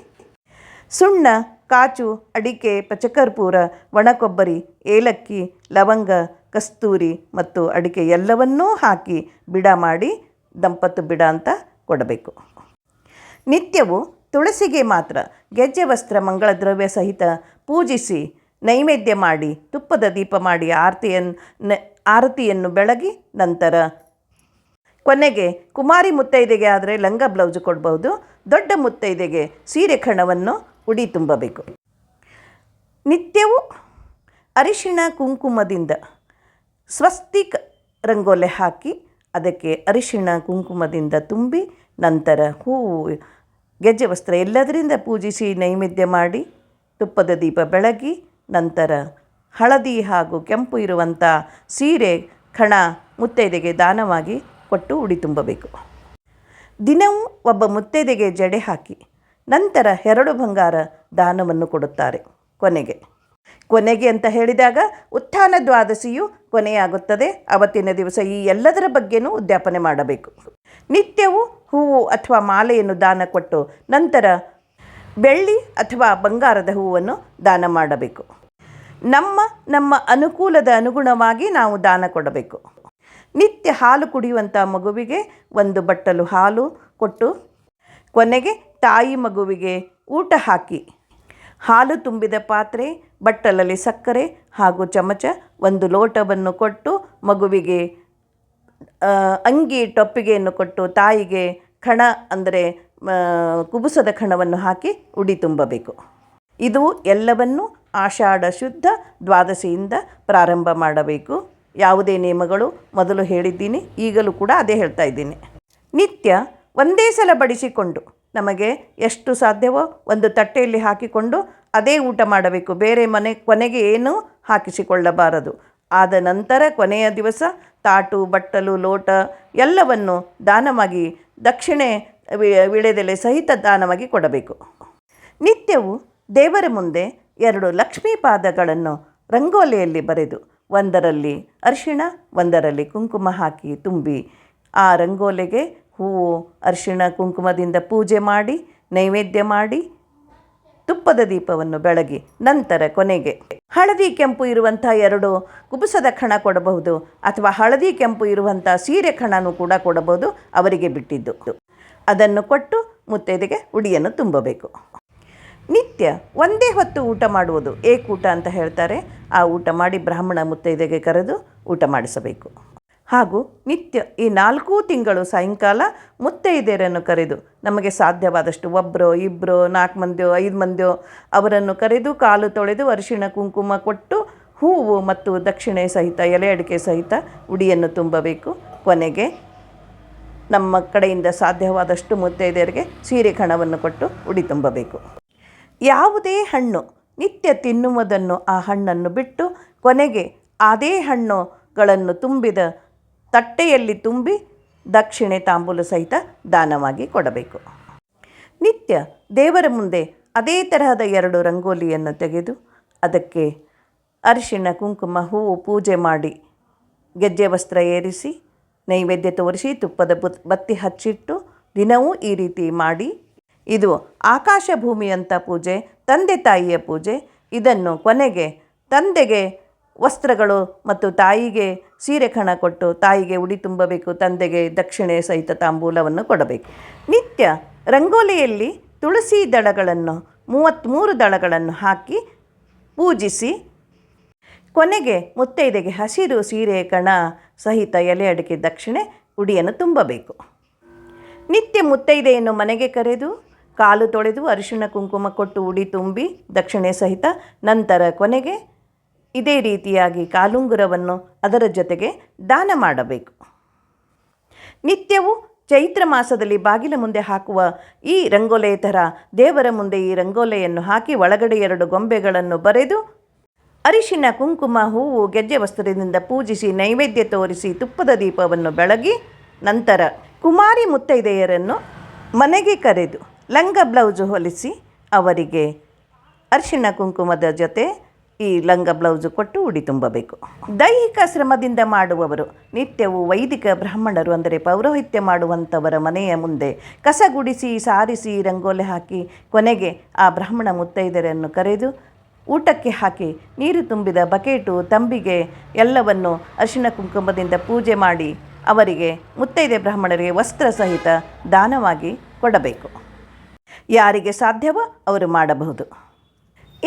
Speaker 1: ಸುಣ್ಣ, ಕಾಚು, ಅಡಿಕೆ, ಪಚಕರ್ಪೂರ, ಒಣಕೊಬ್ಬರಿ, ಏಲಕ್ಕಿ, ಲವಂಗ, ಕಸ್ತೂರಿ ಮತ್ತು ಅಡಿಕೆ ಎಲ್ಲವನ್ನೂ ಹಾಕಿ ಬಿಡ ಮಾಡಿ ದಂಪತ್ತು ಬಿಡ ಅಂತ ಕೊಡಬೇಕು. ನಿತ್ಯವೂ ತುಳಸಿಗೆ ಮಾತ್ರ ಗೆಜ್ಜೆ, ವಸ್ತ್ರ, ಮಂಗಳ ದ್ರವ್ಯ ಸಹಿತ ಪೂಜಿಸಿ ನೈವೇದ್ಯ ಮಾಡಿ, ತುಪ್ಪದ ದೀಪ ಮಾಡಿ ಆರತಿಯನ್ನು ಆರತಿಯನ್ನು ಬೆಳಗಿ ನಂತರ. ಕೊನೆಗೆ ಕುಮಾರಿ ಮುತ್ತೈದೆಗೆ ಆದರೆ ಲಂಗ ಬ್ಲೌಸ್ ಕೊಡ್ಬೋದು. ದೊಡ್ಡ ಮುತ್ತೈದೆಗೆ ಸೀರೆ ಕಣವನ್ನು ಉಡಿ ತುಂಬಬೇಕು. ನಿತ್ಯವೂ ಅರಿಶಿಣ ಕುಂಕುಮದಿಂದ ಸ್ವಸ್ತಿಕ್ ರಂಗೋಲೆ ಹಾಕಿ ಅದಕ್ಕೆ ಅರಿಶಿಣ ಕುಂಕುಮದಿಂದ ತುಂಬಿ ನಂತರ ಹೂವು, ಗೆಜ್ಜೆ ವಸ್ತ್ರ ಎಲ್ಲದರಿಂದ ಪೂಜಿಸಿ ನೈವೇದ್ಯ ಮಾಡಿ ತುಪ್ಪದ ದೀಪ ಬೆಳಗಿ ನಂತರ ಹಳದಿ ಹಾಗೂ ಕೆಂಪು ಇರುವಂಥ ಸೀರೆ ಖಣ ಮುತ್ತೈದೆಗೆ ದಾನವಾಗಿ ಕೊಟ್ಟು ಉಡಿ ತುಂಬಬೇಕು. ದಿನವೂ ಒಬ್ಬ ಮುತ್ತೈದೆಗೆ ಜಡೆ ಹಾಕಿ ನಂತರ ಎರಡು ಬಂಗಾರ ದಾನವನ್ನು ಕೊಡುತ್ತಾರೆ ಕೊನೆಗೆ. ಕೊನೆಗೆ ಅಂತ ಹೇಳಿದಾಗ ಉತ್ಥಾನ ದ್ವಾದಶಿಯು ಕೊನೆಯಾಗುತ್ತದೆ. ಅವತ್ತಿನ ದಿವಸ ಈ ಎಲ್ಲದರ ಬಗ್ಗೆನೂ ಉದ್ಯಾಪನೆ ಮಾಡಬೇಕು. ನಿತ್ಯವೂ ಹೂವು ಅಥವಾ ಮಾಲೆಯನ್ನು ದಾನ ಕೊಟ್ಟು ನಂತರ ಬೆಳ್ಳಿ ಅಥವಾ ಬಂಗಾರದ ಹೂವನ್ನು ದಾನ ಮಾಡಬೇಕು. ನಮ್ಮ ನಮ್ಮ ಅನುಕೂಲದ ಅನುಗುಣವಾಗಿ ನಾವು ದಾನ ಕೊಡಬೇಕು. ನಿತ್ಯ ಹಾಲು ಕುಡಿಯುವಂಥ ಮಗುವಿಗೆ ಒಂದು ಬಟ್ಟಲು ಹಾಲು ಕೊಟ್ಟು, ಕೊನೆಗೆ ತಾಯಿ ಮಗುವಿಗೆ ಊಟ ಹಾಕಿ. ಹಾಲು ತುಂಬಿದ ಪಾತ್ರೆ, ಬಟ್ಟಲಲ್ಲಿ ಸಕ್ಕರೆ ಹಾಗೂ ಚಮಚ, ಒಂದು ಲೋಟವನ್ನು ಕೊಟ್ಟು ಮಗುವಿಗೆ ಅಂಗಿ ಟೊಪ್ಪಿಗೆಯನ್ನು ಕೊಟ್ಟು ತಾಯಿಗೆ ಖಣ ಅಂದರೆ ಕುಬುಸದ ಖಣವನ್ನು ಹಾಕಿ ಉಡಿ ತುಂಬಬೇಕು. ಇದು ಎಲ್ಲವನ್ನು ಆಷಾಢ ಶುದ್ಧ ದ್ವಾದಶಿಯಿಂದ ಪ್ರಾರಂಭ ಮಾಡಬೇಕು. ಯಾವುದೇ ನಿಯಮಗಳು ಮೊದಲು ಹೇಳಿದ್ದೀನಿ, ಈಗಲೂ ಕೂಡ ಅದೇ ಹೇಳ್ತಾ ಇದ್ದೀನಿ. ನಿತ್ಯ ಒಂದೇ ಸಲ ಬಡಿಸಿಕೊಂಡು ನಮಗೆ ಎಷ್ಟು ಸಾಧ್ಯವೋ ಒಂದು ತಟ್ಟೆಯಲ್ಲಿ ಹಾಕಿಕೊಂಡು ಅದೇ ಊಟ ಮಾಡಬೇಕು. ಬೇರೆ ಮನೆ, ಕೊನೆಗೆ ಏನೂ ಹಾಕಿಸಿಕೊಳ್ಳಬಾರದು. ಆದ ನಂತರ ಕೊನೆಯ ದಿವಸ ತಾಟು, ಬಟ್ಟಲು, ಲೋಟ ಎಲ್ಲವನ್ನು ದಾನವಾಗಿ ದಕ್ಷಿಣೆ ವಿಳೆದೆಲೆ ಸಹಿತ ದಾನವಾಗಿ ಕೊಡಬೇಕು. ನಿತ್ಯವು ದೇವರ ಮುಂದೆ ಎರಡು ಲಕ್ಷ್ಮೀ ಪಾದಗಳನ್ನು ರಂಗೋಲಿಯಲ್ಲಿ ಬರೆದು ಒಂದರಲ್ಲಿ ಅರಿಶಿಣ, ಒಂದರಲ್ಲಿ ಕುಂಕುಮ ಹಾಕಿ ತುಂಬಿ, ಆ ರಂಗೋಲೆಗೆ ಹೂವು, ಅರಿಶಿಣ ಕುಂಕುಮದಿಂದ ಪೂಜೆ ಮಾಡಿ, ನೈವೇದ್ಯ ಮಾಡಿ, ತುಪ್ಪದ ದೀಪವನ್ನು ಬೆಳಗಿ ನಂತರ ಕೊನೆಗೆ ಹಳದಿ ಕೆಂಪು ಇರುವಂಥ ಎರಡು ಕುಬುಸದ ಕಣ ಕೊಡಬಹುದು ಅಥವಾ ಹಳದಿ ಕೆಂಪು ಇರುವಂಥ ಸೀರೆ ಖಣನೂ ಕೂಡ ಕೊಡಬಹುದು ಅವರಿಗೆ ಬಿಟ್ಟಿದ್ದು. ಅದನ್ನು ಕೊಟ್ಟು ಮುತ್ತೈದೆಗೆ ಉಡಿಯನ್ನು ತುಂಬಬೇಕು. ನಿತ್ಯ ಒಂದೇ ಹೊತ್ತು ಊಟ ಮಾಡುವುದು ಏಕೂಟ ಅಂತ ಹೇಳ್ತಾರೆ. ಆ ಊಟ ಮಾಡಿ ಬ್ರಾಹ್ಮಣ ಮುತ್ತೈದೆಗೆ ಕರೆದು ಊಟ ಮಾಡಿಸಬೇಕು. ಹಾಗೂ ನಿತ್ಯ ಈ ನಾಲ್ಕೂ ತಿಂಗಳು ಸಾಯಂಕಾಲ ಮುತ್ತೈದೆಯರನ್ನು ಕರೆದು ನಮಗೆ ಸಾಧ್ಯವಾದಷ್ಟು ಒಬ್ಬರು ಇಬ್ಬರೋ ನಾಲ್ಕು ಮಂದಿಯೋ, ಐದು ಮಂದಿಯೋ ಅವರನ್ನು ಕರೆದು ಕಾಲು ತೊಳೆದು ಅರಿಶಿಣ, ಕುಂಕುಮ ಕೊಟ್ಟು ಹೂವು ಮತ್ತು ದಕ್ಷಿಣೆ ಸಹಿತ, ಎಲೆ ಅಡಿಕೆ ಸಹಿತ ಉಡಿಯನ್ನು ತುಂಬಬೇಕು. ಕೊನೆಗೆ ನಮ್ಮ ಕಡೆಯಿಂದ ಸಾಧ್ಯವಾದಷ್ಟು ಮುತ್ತೈದೆಯರಿಗೆ ಸೀರೆ, ಕಣವನ್ನು ಕೊಟ್ಟು ಉಡಿ ತುಂಬಬೇಕು. ಯಾವುದೇ ಹಣ್ಣು ನಿತ್ಯ ತಿನ್ನುವುದನ್ನು ಆ ಹಣ್ಣನ್ನು ಬಿಟ್ಟು ಕೊನೆಗೆ ಅದೇ ಹಣ್ಣುಗಳನ್ನು ತುಂಬಿದ ತಟ್ಟೆಯಲ್ಲಿ ತುಂಬಿ ದಕ್ಷಿಣೆ ತಾಂಬೂಲ ಸಹಿತ ದಾನವಾಗಿ ಕೊಡಬೇಕು. ನಿತ್ಯ ದೇವರ ಮುಂದೆ ಅದೇ ತರಹದ ಎರಡು ರಂಗೋಲಿಯನ್ನು ತೆಗೆದು ಅದಕ್ಕೆ ಅರಿಶಿಣ, ಕುಂಕುಮ, ಹೂವು ಪೂಜೆ ಮಾಡಿ ಗೆಜ್ಜೆ ವಸ್ತ್ರ ಏರಿಸಿ, ನೈವೇದ್ಯ ತೋರಿಸಿ, ತುಪ್ಪದ ಬುತ್ ಬತ್ತಿ ಹಚ್ಚಿಟ್ಟು ದಿನವೂ ಈ ರೀತಿ ಮಾಡಿ ಇದು ಆಕಾಶ ಭೂಮಿಯಂಥ ಪೂಜೆ, ತಂದೆ ತಾಯಿಯ ಪೂಜೆ. ಇದನ್ನು ಕೊನೆಗೆ ತಂದೆಗೆ ವಸ್ತ್ರಗಳು ಮತ್ತು ತಾಯಿಗೆ ಸೀರೆ ಕಣ ಕೊಟ್ಟು ತಾಯಿಗೆ ಉಡಿ ತುಂಬಬೇಕು, ತಂದೆಗೆ ದಕ್ಷಿಣೆ ಸಹಿತ ತಾಂಬೂಲವನ್ನು ಕೊಡಬೇಕು. ನಿತ್ಯ ರಂಗೋಲಿಯಲ್ಲಿ ತುಳಸಿ ದಳಗಳನ್ನು, ಮೂವತ್ತ್ಮೂರು ದಳಗಳನ್ನು ಹಾಕಿ ಪೂಜಿಸಿ, ಕೊನೆಗೆ ಮುತ್ತೈದೆಗೆ ಹಸಿರು ಸೀರೆ ಕಣ ಸಹಿತ ಎಲೆ ಅಡಿಕೆ ದಕ್ಷಿಣೆ, ಉಡಿಯನ್ನು ತುಂಬಬೇಕು. ನಿತ್ಯ ಮುತ್ತೈದೆಯನ್ನು ಮನೆಗೆ ಕರೆದು ಕಾಲು ತೊಳೆದು ಅರಿಶಿಣ ಕುಂಕುಮ ಕೊಟ್ಟು ಉಡಿ ತುಂಬಿ ದಕ್ಷಿಣೆ ಸಹಿತ ನಂತರ ಕೊನೆಗೆ ಇದೇ ರೀತಿಯಾಗಿ ಕಾಲುಂಗುರವನ್ನು ಅದರ ಜೊತೆಗೆ ದಾನ ಮಾಡಬೇಕು. ನಿತ್ಯವೂ ಚೈತ್ರ ಮಾಸದಲ್ಲಿ ಬಾಗಿಲ ಮುಂದೆ ಹಾಕುವ ಈ ರಂಗೋಲೆ ಥರ ದೇವರ ಮುಂದೆ ಈ ರಂಗೋಲೆಯನ್ನು ಹಾಕಿ ಒಳಗಡೆ ಎರಡು ಗೊಂಬೆಗಳನ್ನು ಬರೆದು ಅರಿಶಿನ ಕುಂಕುಮ ಹೂವು ಗೆಜ್ಜೆ ವಸ್ತ್ರದಿಂದ ಪೂಜಿಸಿ ನೈವೇದ್ಯ ತೋರಿಸಿ ತುಪ್ಪದ ದೀಪವನ್ನು ಬೆಳಗಿ ನಂತರ ಕುಮಾರಿ ಮುತ್ತೈದೆಯರನ್ನು ಮನೆಗೆ ಕರೆದು ಲಂಗ ಬ್ಲೌಸು ಹೊಲಿಸಿ ಅವರಿಗೆ ಅರಿಶಿಣ ಕುಂಕುಮದ ಜೊತೆ ಈ ಲಂಗ ಬ್ಲೌಸು ಕೊಟ್ಟು ಉಡಿ ತುಂಬಬೇಕು. ದೈಹಿಕ ಶ್ರಮದಿಂದ ಮಾಡುವವರು, ನಿತ್ಯವೂ ವೈದಿಕ ಬ್ರಾಹ್ಮಣರು ಅಂದರೆ ಪೌರೋಹಿತ್ಯ ಮಾಡುವಂಥವರ ಮನೆಯ ಮುಂದೆ ಕಸ ಗುಡಿಸಿ, ಸಾರಿಸಿ, ರಂಗೋಲೆ ಹಾಕಿ ಕೊನೆಗೆ ಆ ಬ್ರಾಹ್ಮಣ ಮುತ್ತೈದೆಯರನ್ನು ಕರೆದು ಊಟಕ್ಕೆ ಹಾಕಿ ನೀರು ತುಂಬಿದ ಬಕೆಟು, ತಂಬಿಗೆ ಎಲ್ಲವನ್ನು ಅರಿಶಿಣ ಕುಂಕುಮದಿಂದ ಪೂಜೆ ಮಾಡಿ ಅವರಿಗೆ ಮುತ್ತೈದೆ ಬ್ರಾಹ್ಮಣರಿಗೆ ವಸ್ತ್ರ ಸಹಿತ ದಾನವಾಗಿ ಕೊಡಬೇಕು. ಯಾರಿಗೆ ಸಾಧ್ಯವೋ ಅವರು ಮಾಡಬಹುದು.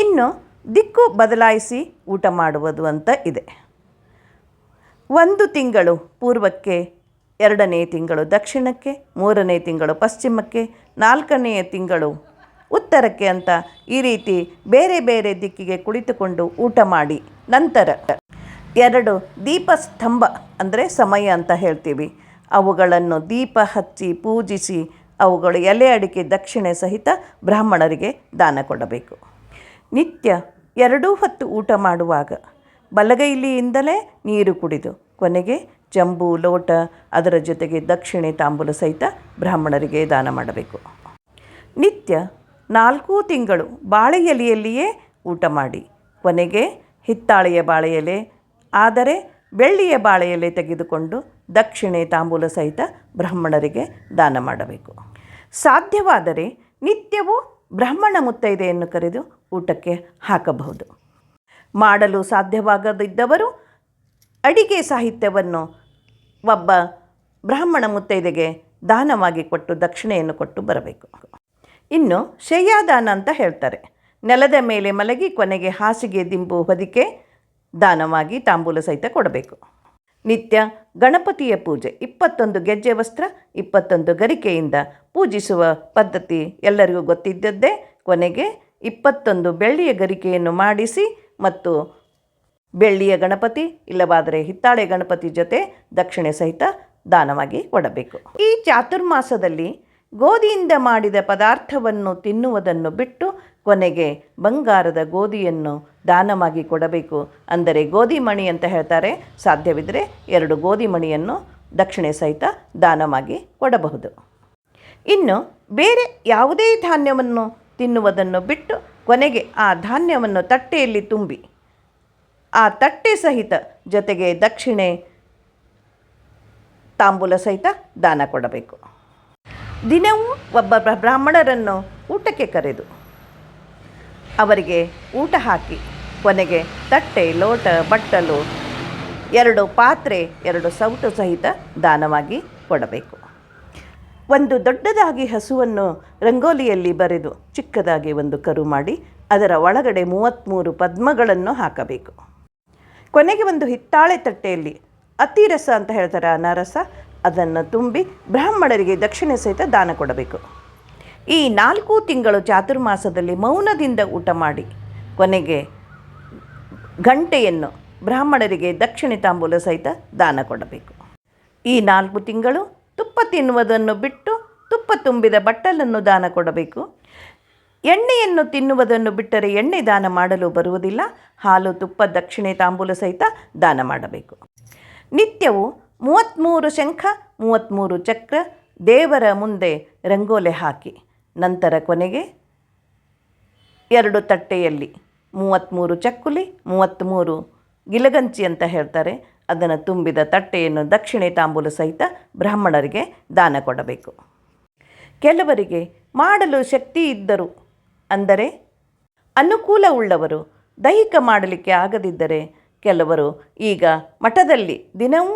Speaker 1: ಇನ್ನು ದಿಕ್ಕು ಬದಲಾಯಿಸಿ ಊಟ ಮಾಡುವುದು ಅಂತ ಇದೆ. ಒಂದು ತಿಂಗಳು ಪೂರ್ವಕ್ಕೆ, ಎರಡನೇ ತಿಂಗಳು ದಕ್ಷಿಣಕ್ಕೆ, ಮೂರನೇ ತಿಂಗಳು ಪಶ್ಚಿಮಕ್ಕೆ ನಾಲ್ಕನೆಯ ತಿಂಗಳು ಉತ್ತರಕ್ಕೆ ಅಂತ ಈ ರೀತಿ ಬೇರೆ ಬೇರೆ ದಿಕ್ಕಿಗೆ ಕುಳಿತುಕೊಂಡು ಊಟ ಮಾಡಿ ನಂತರ ಎರಡು ದೀಪಸ್ತಂಭ ಅಂದರೆ ಸಮಯ ಅಂತ ಹೇಳ್ತೀವಿ. ಅವುಗಳನ್ನು ದೀಪ ಹಚ್ಚಿ ಪೂಜಿಸಿ ಅವುಗಳು ಎಲೆ ಅಡಿಕೆ ದಕ್ಷಿಣೆ ಸಹಿತ ಬ್ರಾಹ್ಮಣರಿಗೆ ದಾನ ಕೊಡಬೇಕು. ನಿತ್ಯ ಎರಡೂ ಹೊತ್ತು ಊಟ ಮಾಡುವಾಗ ಬಲಗೈಲಿಯಿಂದಲೇ ನೀರು ಕುಡಿದು ಕೊನೆಗೆ ಜಂಬು, ಲೋಟ, ಅದರ ಜೊತೆಗೆ ದಕ್ಷಿಣೆ ತಾಂಬೂಲ ಸಹಿತ ಬ್ರಾಹ್ಮಣರಿಗೆ ದಾನ ಮಾಡಬೇಕು. ನಿತ್ಯ ನಾಲ್ಕು ತಿಂಗಳು ಬಾಳೆ ಎಲೆಯಲ್ಲಿಯೇ ಊಟ ಮಾಡಿ, ಕೊನೆಗೆ ಹಿತ್ತಾಳೆಯ ಬಾಳೆ ಎಲೆ, ಆದರೆ ಬೆಳ್ಳಿಯ ಬಾಳೆಯಲ್ಲಿ ತೆಗೆದುಕೊಂಡು ದಕ್ಷಿಣೆ ತಾಂಬೂಲ ಸಹಿತ ಬ್ರಾಹ್ಮಣರಿಗೆ ದಾನ ಮಾಡಬೇಕು. ಸಾಧ್ಯವಾದರೆ ನಿತ್ಯವೂ ಬ್ರಾಹ್ಮಣ ಮುತ್ತೈದೆಯನ್ನು ಕರೆದು ಊಟಕ್ಕೆ ಹಾಕಬಹುದು. ಮಾಡಲು ಸಾಧ್ಯವಾಗದಿದ್ದವರು ಅಡಿಗೆ ಸಾಹಿತ್ಯವನ್ನು ಒಬ್ಬ ಬ್ರಾಹ್ಮಣ ಮುತ್ತೈದೆಗೆ ದಾನವಾಗಿ ಕೊಟ್ಟು ದಕ್ಷಿಣೆಯನ್ನು ಕೊಟ್ಟು ಬರಬೇಕು. ಇನ್ನು ಶಯ್ಯಾದಾನ ಅಂತ ಹೇಳ್ತಾರೆ. ನೆಲದ ಮೇಲೆ ಮಲಗಿ ಕೊನೆಗೆ ಹಾಸಿಗೆ ದಿಂಬು ಹೊದಿಕೆ ದಾನವಾಗಿ ತಾಂಬೂಲ ಸಹಿತ ಕೊಡಬೇಕು. ನಿತ್ಯ ಗಣಪತಿಯ ಪೂಜೆ, ಇಪ್ಪತ್ತೊಂದು ಗೆಜ್ಜೆ ವಸ್ತ್ರ, ಇಪ್ಪತ್ತೊಂದು ಗರಿಕೆಯಿಂದ ಪೂಜಿಸುವ ಪದ್ಧತಿ ಎಲ್ಲರಿಗೂ ಗೊತ್ತಿದ್ದದ್ದೇ. ಕೊನೆಗೆ ಇಪ್ಪತ್ತೊಂದು ಬೆಳ್ಳಿಯ ಗರಿಕೆಯನ್ನು ಮಾಡಿಸಿ ಮತ್ತು ಬೆಳ್ಳಿಯ ಗಣಪತಿ ಇಲ್ಲವಾದರೆ ಹಿತ್ತಾಳೆ ಗಣಪತಿ ಜೊತೆ ದಕ್ಷಿಣೆ ಸಹಿತ ದಾನವಾಗಿ ಕೊಡಬೇಕು. ಈ ಚಾತುರ್ಮಾಸದಲ್ಲಿ ಗೋಧಿಯಿಂದ ಮಾಡಿದ ಪದಾರ್ಥವನ್ನು ತಿನ್ನುವುದನ್ನು ಬಿಟ್ಟು ಕೊನೆಗೆ ಬಂಗಾರದ ಗೋಧಿಯನ್ನು ದಾನವಾಗಿ ಕೊಡಬೇಕು. ಅಂದರೆ ಗೋಧಿ ಮಣಿ ಅಂತ ಹೇಳ್ತಾರೆ. ಸಾಧ್ಯವಿದ್ದರೆ ಎರಡು ಗೋಧಿ ಮಣಿಯನ್ನು ದಕ್ಷಿಣೆ ಸಹಿತ ದಾನವಾಗಿ ಕೊಡಬಹುದು. ಇನ್ನು ಬೇರೆ ಯಾವುದೇ ಧಾನ್ಯವನ್ನು ತಿನ್ನುವುದನ್ನು ಬಿಟ್ಟು ಕೊನೆಗೆ ಆ ಧಾನ್ಯವನ್ನು ತಟ್ಟೆಯಲ್ಲಿ ತುಂಬಿ, ಆ ತಟ್ಟೆ ಸಹಿತ ಜೊತೆಗೆ ದಕ್ಷಿಣೆ ತಾಂಬೂಲ ಸಹಿತ ದಾನ ಕೊಡಬೇಕು. ದಿನವೂ ಒಬ್ಬ ಬ್ರಾಹ್ಮಣರನ್ನು ಊಟಕ್ಕೆ ಕರೆದು ಅವರಿಗೆ ಊಟ ಹಾಕಿ ಕೊನೆಗೆ ತಟ್ಟೆ, ಲೋಟ, ಬಟ್ಟಲು, ಎರಡು ಪಾತ್ರೆ, ಎರಡು ಸೌಟು ಸಹಿತ ದಾನವಾಗಿ ಕೊಡಬೇಕು. ಒಂದು ದೊಡ್ಡದಾಗಿ ಹಸುವನ್ನು ರಂಗೋಲಿಯಲ್ಲಿ ಬರೆದು ಚಿಕ್ಕದಾಗಿ ಒಂದು ಕರು ಮಾಡಿ ಅದರ ಒಳಗಡೆ ಮೂವತ್ತ್ಮೂರು ಪದ್ಮಗಳನ್ನು ಹಾಕಬೇಕು. ಕೊನೆಗೆ ಒಂದು ಹಿತ್ತಾಳೆ ತಟ್ಟೆಯಲ್ಲಿ ಅತಿರಸ ಅಂತ ಹೇಳ್ತಾರೆ ಅನಾರಸ? ಅದನ್ನು ತುಂಬಿ ಬ್ರಾಹ್ಮಣರಿಗೆ ದಕ್ಷಿಣೆ ಸಹಿತ ದಾನ ಕೊಡಬೇಕು. ಈ ನಾಲ್ಕು ತಿಂಗಳು ಚಾತುರ್ಮಾಸದಲ್ಲಿ ಮೌನದಿಂದ ಊಟ ಮಾಡಿ ಕೊನೆಗೆ ಗಂಟೆಯನ್ನು ಬ್ರಾಹ್ಮಣರಿಗೆ ದಕ್ಷಿಣೆ ತಾಂಬೂಲ ಸಹಿತ ದಾನ ಕೊಡಬೇಕು. ಈ ನಾಲ್ಕು ತಿಂಗಳು ತುಪ್ಪ ತಿನ್ನುವುದನ್ನು ಬಿಟ್ಟು ತುಪ್ಪ ತುಂಬಿದ ಬಟ್ಟಲನ್ನು ದಾನ ಕೊಡಬೇಕು. ಎಣ್ಣೆಯನ್ನು ತಿನ್ನುವುದನ್ನು ಬಿಟ್ಟರೆ ಎಣ್ಣೆ ದಾನ ಮಾಡಲು ಬರುವುದಿಲ್ಲ. ಹಾಲು ತುಪ್ಪ ದಕ್ಷಿಣೆ ತಾಂಬೂಲ ಸಹಿತ ದಾನ ಮಾಡಬೇಕು. ನಿತ್ಯವು ಮೂವತ್ತ್ಮೂರು ಶಂಖ ಮೂವತ್ತ್ಮೂರು ಚಕ್ರ, ದೇವರ ಮುಂದೆ ರಂಗೋಲೆ ಹಾಕಿ. ನಂತರ ಕೊನೆಗೆ ಎರಡು ತಟ್ಟೆಯಲ್ಲಿ ಮೂವತ್ತ್ಮೂರು ಚಕ್ಕುಲಿ ಮೂವತ್ತ್ಮೂರು ಗಿಲಗಂಚಿ ಅಂತ ಹೇಳ್ತಾರೆ. ಅದನ್ನು ತುಂಬಿದ ತಟ್ಟೆಯನ್ನು ದಕ್ಷಿಣೆ ತಾಂಬೂಲ ಸಹಿತ ಬ್ರಾಹ್ಮಣರಿಗೆ ದಾನ ಕೊಡಬೇಕು. ಕೆಲವರಿಗೆ ಮಾಡಲು ಶಕ್ತಿ ಇದ್ದರು. ಅಂದರೆ ಅನುಕೂಲ ಉಳ್ಳವರು, ದೈಹಿಕ ಮಾಡಲಿಕ್ಕೆ ಆಗದಿದ್ದರೆ ಕೆಲವರು ಈಗ ಮಠದಲ್ಲಿ ದಿನವೂ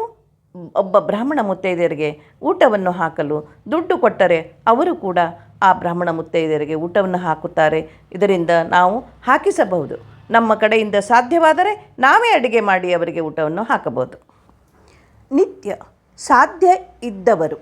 Speaker 1: ಒಬ್ಬ ಬ್ರಾಹ್ಮಣ ಮುತ್ತೈದೆಯರಿಗೆ ಊಟವನ್ನು ಹಾಕಲು ದುಡ್ಡು ಕೊಟ್ಟರೆ ಅವರು ಕೂಡ ಆ ಬ್ರಾಹ್ಮಣ ಮುತ್ತೈದೆಯರಿಗೆ ಊಟವನ್ನು ಹಾಕುತ್ತಾರೆ. ಇದರಿಂದ ನಾವು ಹಾಕಿಸಬಹುದು. ನಮ್ಮ ಕಡೆಯಿಂದ ಸಾಧ್ಯವಾದರೆ ನಾವೇ ಅಡುಗೆ ಮಾಡಿ ಅವರಿಗೆ ಊಟವನ್ನು ಹಾಕಬಹುದು. ನಿತ್ಯ ಸಾಧ್ಯ ಇದ್ದವರು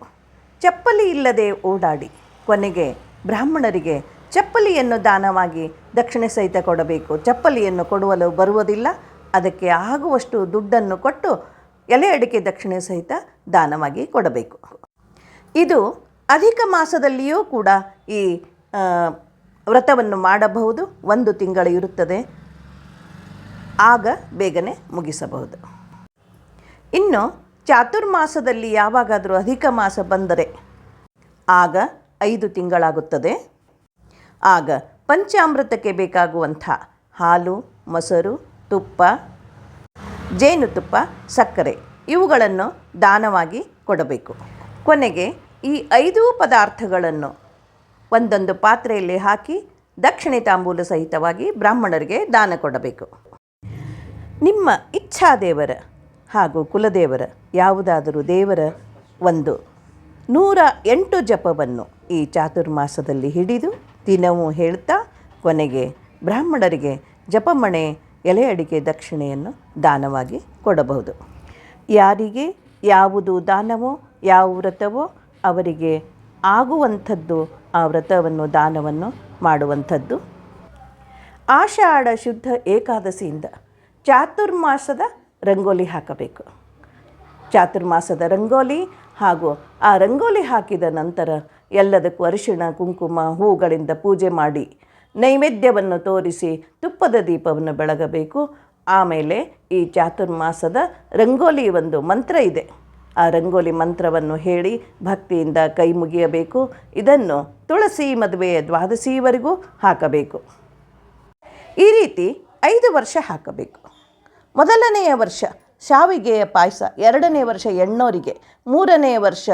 Speaker 1: ಚಪ್ಪಲಿ ಇಲ್ಲದೆ ಓಡಾಡಿ ಕೊನೆಗೆ ಬ್ರಾಹ್ಮಣರಿಗೆ ಚಪ್ಪಲಿಯನ್ನು ದಾನವಾಗಿ ದಕ್ಷಿಣೆ ಸಹಿತ ಕೊಡಬೇಕು. ಚಪ್ಪಲಿಯನ್ನು ಕೊಡುವಲು ಬರುವುದಿಲ್ಲ. ಅದಕ್ಕೆ ಆಗುವಷ್ಟು ದುಡ್ಡನ್ನು ಕೊಟ್ಟು ಎಲೆ ಅಡಿಕೆ ದಕ್ಷಿಣೆ ಸಹಿತ ದಾನವಾಗಿ ಕೊಡಬೇಕು. ಇದು ಅಧಿಕ ಮಾಸದಲ್ಲಿಯೂ ಕೂಡ ಈ ವ್ರತವನ್ನು ಮಾಡಬಹುದು. ಒಂದು ತಿಂಗಳು ಇರುತ್ತದೆ. ಆಗ ಬೇಗನೆ ಮುಗಿಸಬಹುದು. ಇನ್ನು ಚಾತುರ್ಮಾಸದಲ್ಲಿ ಯಾವಾಗಾದರೂ ಅಧಿಕ ಮಾಸ ಬಂದರೆ ಆಗ ಐದು ತಿಂಗಳಾಗುತ್ತದೆ. ಆಗ ಪಂಚಾಮೃತಕ್ಕೆ ಬೇಕಾಗುವಂಥ ಹಾಲು, ಮೊಸರು, ತುಪ್ಪ ಜೇನುತುಪ್ಪ, ಸಕ್ಕರೆ ಇವುಗಳನ್ನು ದಾನವಾಗಿ ಕೊಡಬೇಕು. ಕೊನೆಗೆ ಈ ಐದು ಪದಾರ್ಥಗಳನ್ನು ಒಂದೊಂದು ಪಾತ್ರೆಯಲ್ಲಿ ಹಾಕಿ ದಕ್ಷಿಣೆ ತಾಂಬೂಲ ಸಹಿತವಾಗಿ ಬ್ರಾಹ್ಮಣರಿಗೆ ದಾನ ಕೊಡಬೇಕು. ನಿಮ್ಮ ಇಚ್ಛಾದೇವರ ಹಾಗೂ ಕುಲದೇವರ ಯಾವುದಾದರೂ ದೇವರ ಒಂದು ನೂರ ಎಂಟು ಜಪವನ್ನು ಈ ಚಾತುರ್ಮಾಸದಲ್ಲಿ ಹಿಡಿದು ದಿನವೂ ಹೇಳ್ತಾ ಕೊನೆಗೆ ಬ್ರಾಹ್ಮಣರಿಗೆ ಜಪಮಣೆ ಎಲೆ ಅಡಿಕೆ ದಕ್ಷಿಣೆಯನ್ನು ದಾನವಾಗಿ ಕೊಡಬಹುದು. ಯಾರಿಗೆ ಯಾವುದು ದಾನವೋ, ಯಾವ ವ್ರತವೋ ಅವರಿಗೆ ಆಗುವಂಥದ್ದು ಆ ವ್ರತವನ್ನು, ದಾನವನ್ನು ಮಾಡುವಂಥದ್ದು. ಆಷಾಢ ಶುದ್ಧ ಏಕಾದಶಿಯಿಂದ ಚಾತುರ್ಮಾಸದ ರಂಗೋಲಿ ಹಾಕಬೇಕು. ಚಾತುರ್ಮಾಸದ ರಂಗೋಲಿ ಹಾಗೂ ಆ ರಂಗೋಲಿ ಹಾಕಿದ ನಂತರ ಎಲ್ಲದಕ್ಕೂ ಅರಿಶಿಣ, ಕುಂಕುಮ, ಹೂಗಳಿಂದ ಪೂಜೆ ಮಾಡಿ ನೈವೇದ್ಯವನ್ನು ತೋರಿಸಿ ತುಪ್ಪದ ದೀಪವನ್ನು ಬೆಳಗಬೇಕು. ಆಮೇಲೆ ಈ ಚಾತುರ್ಮಾಸದ ರಂಗೋಲಿ ಒಂದು ಮಂತ್ರ ಇದೆ. ಆ ರಂಗೋಲಿ ಮಂತ್ರವನ್ನು ಹೇಳಿ ಭಕ್ತಿಯಿಂದ ಕೈ ಮುಗಿಯಬೇಕು. ಇದನ್ನು ತುಳಸಿ ಮದುವೆಯ ದ್ವಾದಶಿವರೆಗೂ ಹಾಕಬೇಕು. ಈ ರೀತಿ ಐದು ವರ್ಷ ಹಾಕಬೇಕು. ಮೊದಲನೆಯ ವರ್ಷ ಶಾವಿಗೆಯ ಪಾಯಸ, ಎರಡನೇ ವರ್ಷ ಎಣ್ಣೋರಿಗೆ, ಮೂರನೇ ವರ್ಷ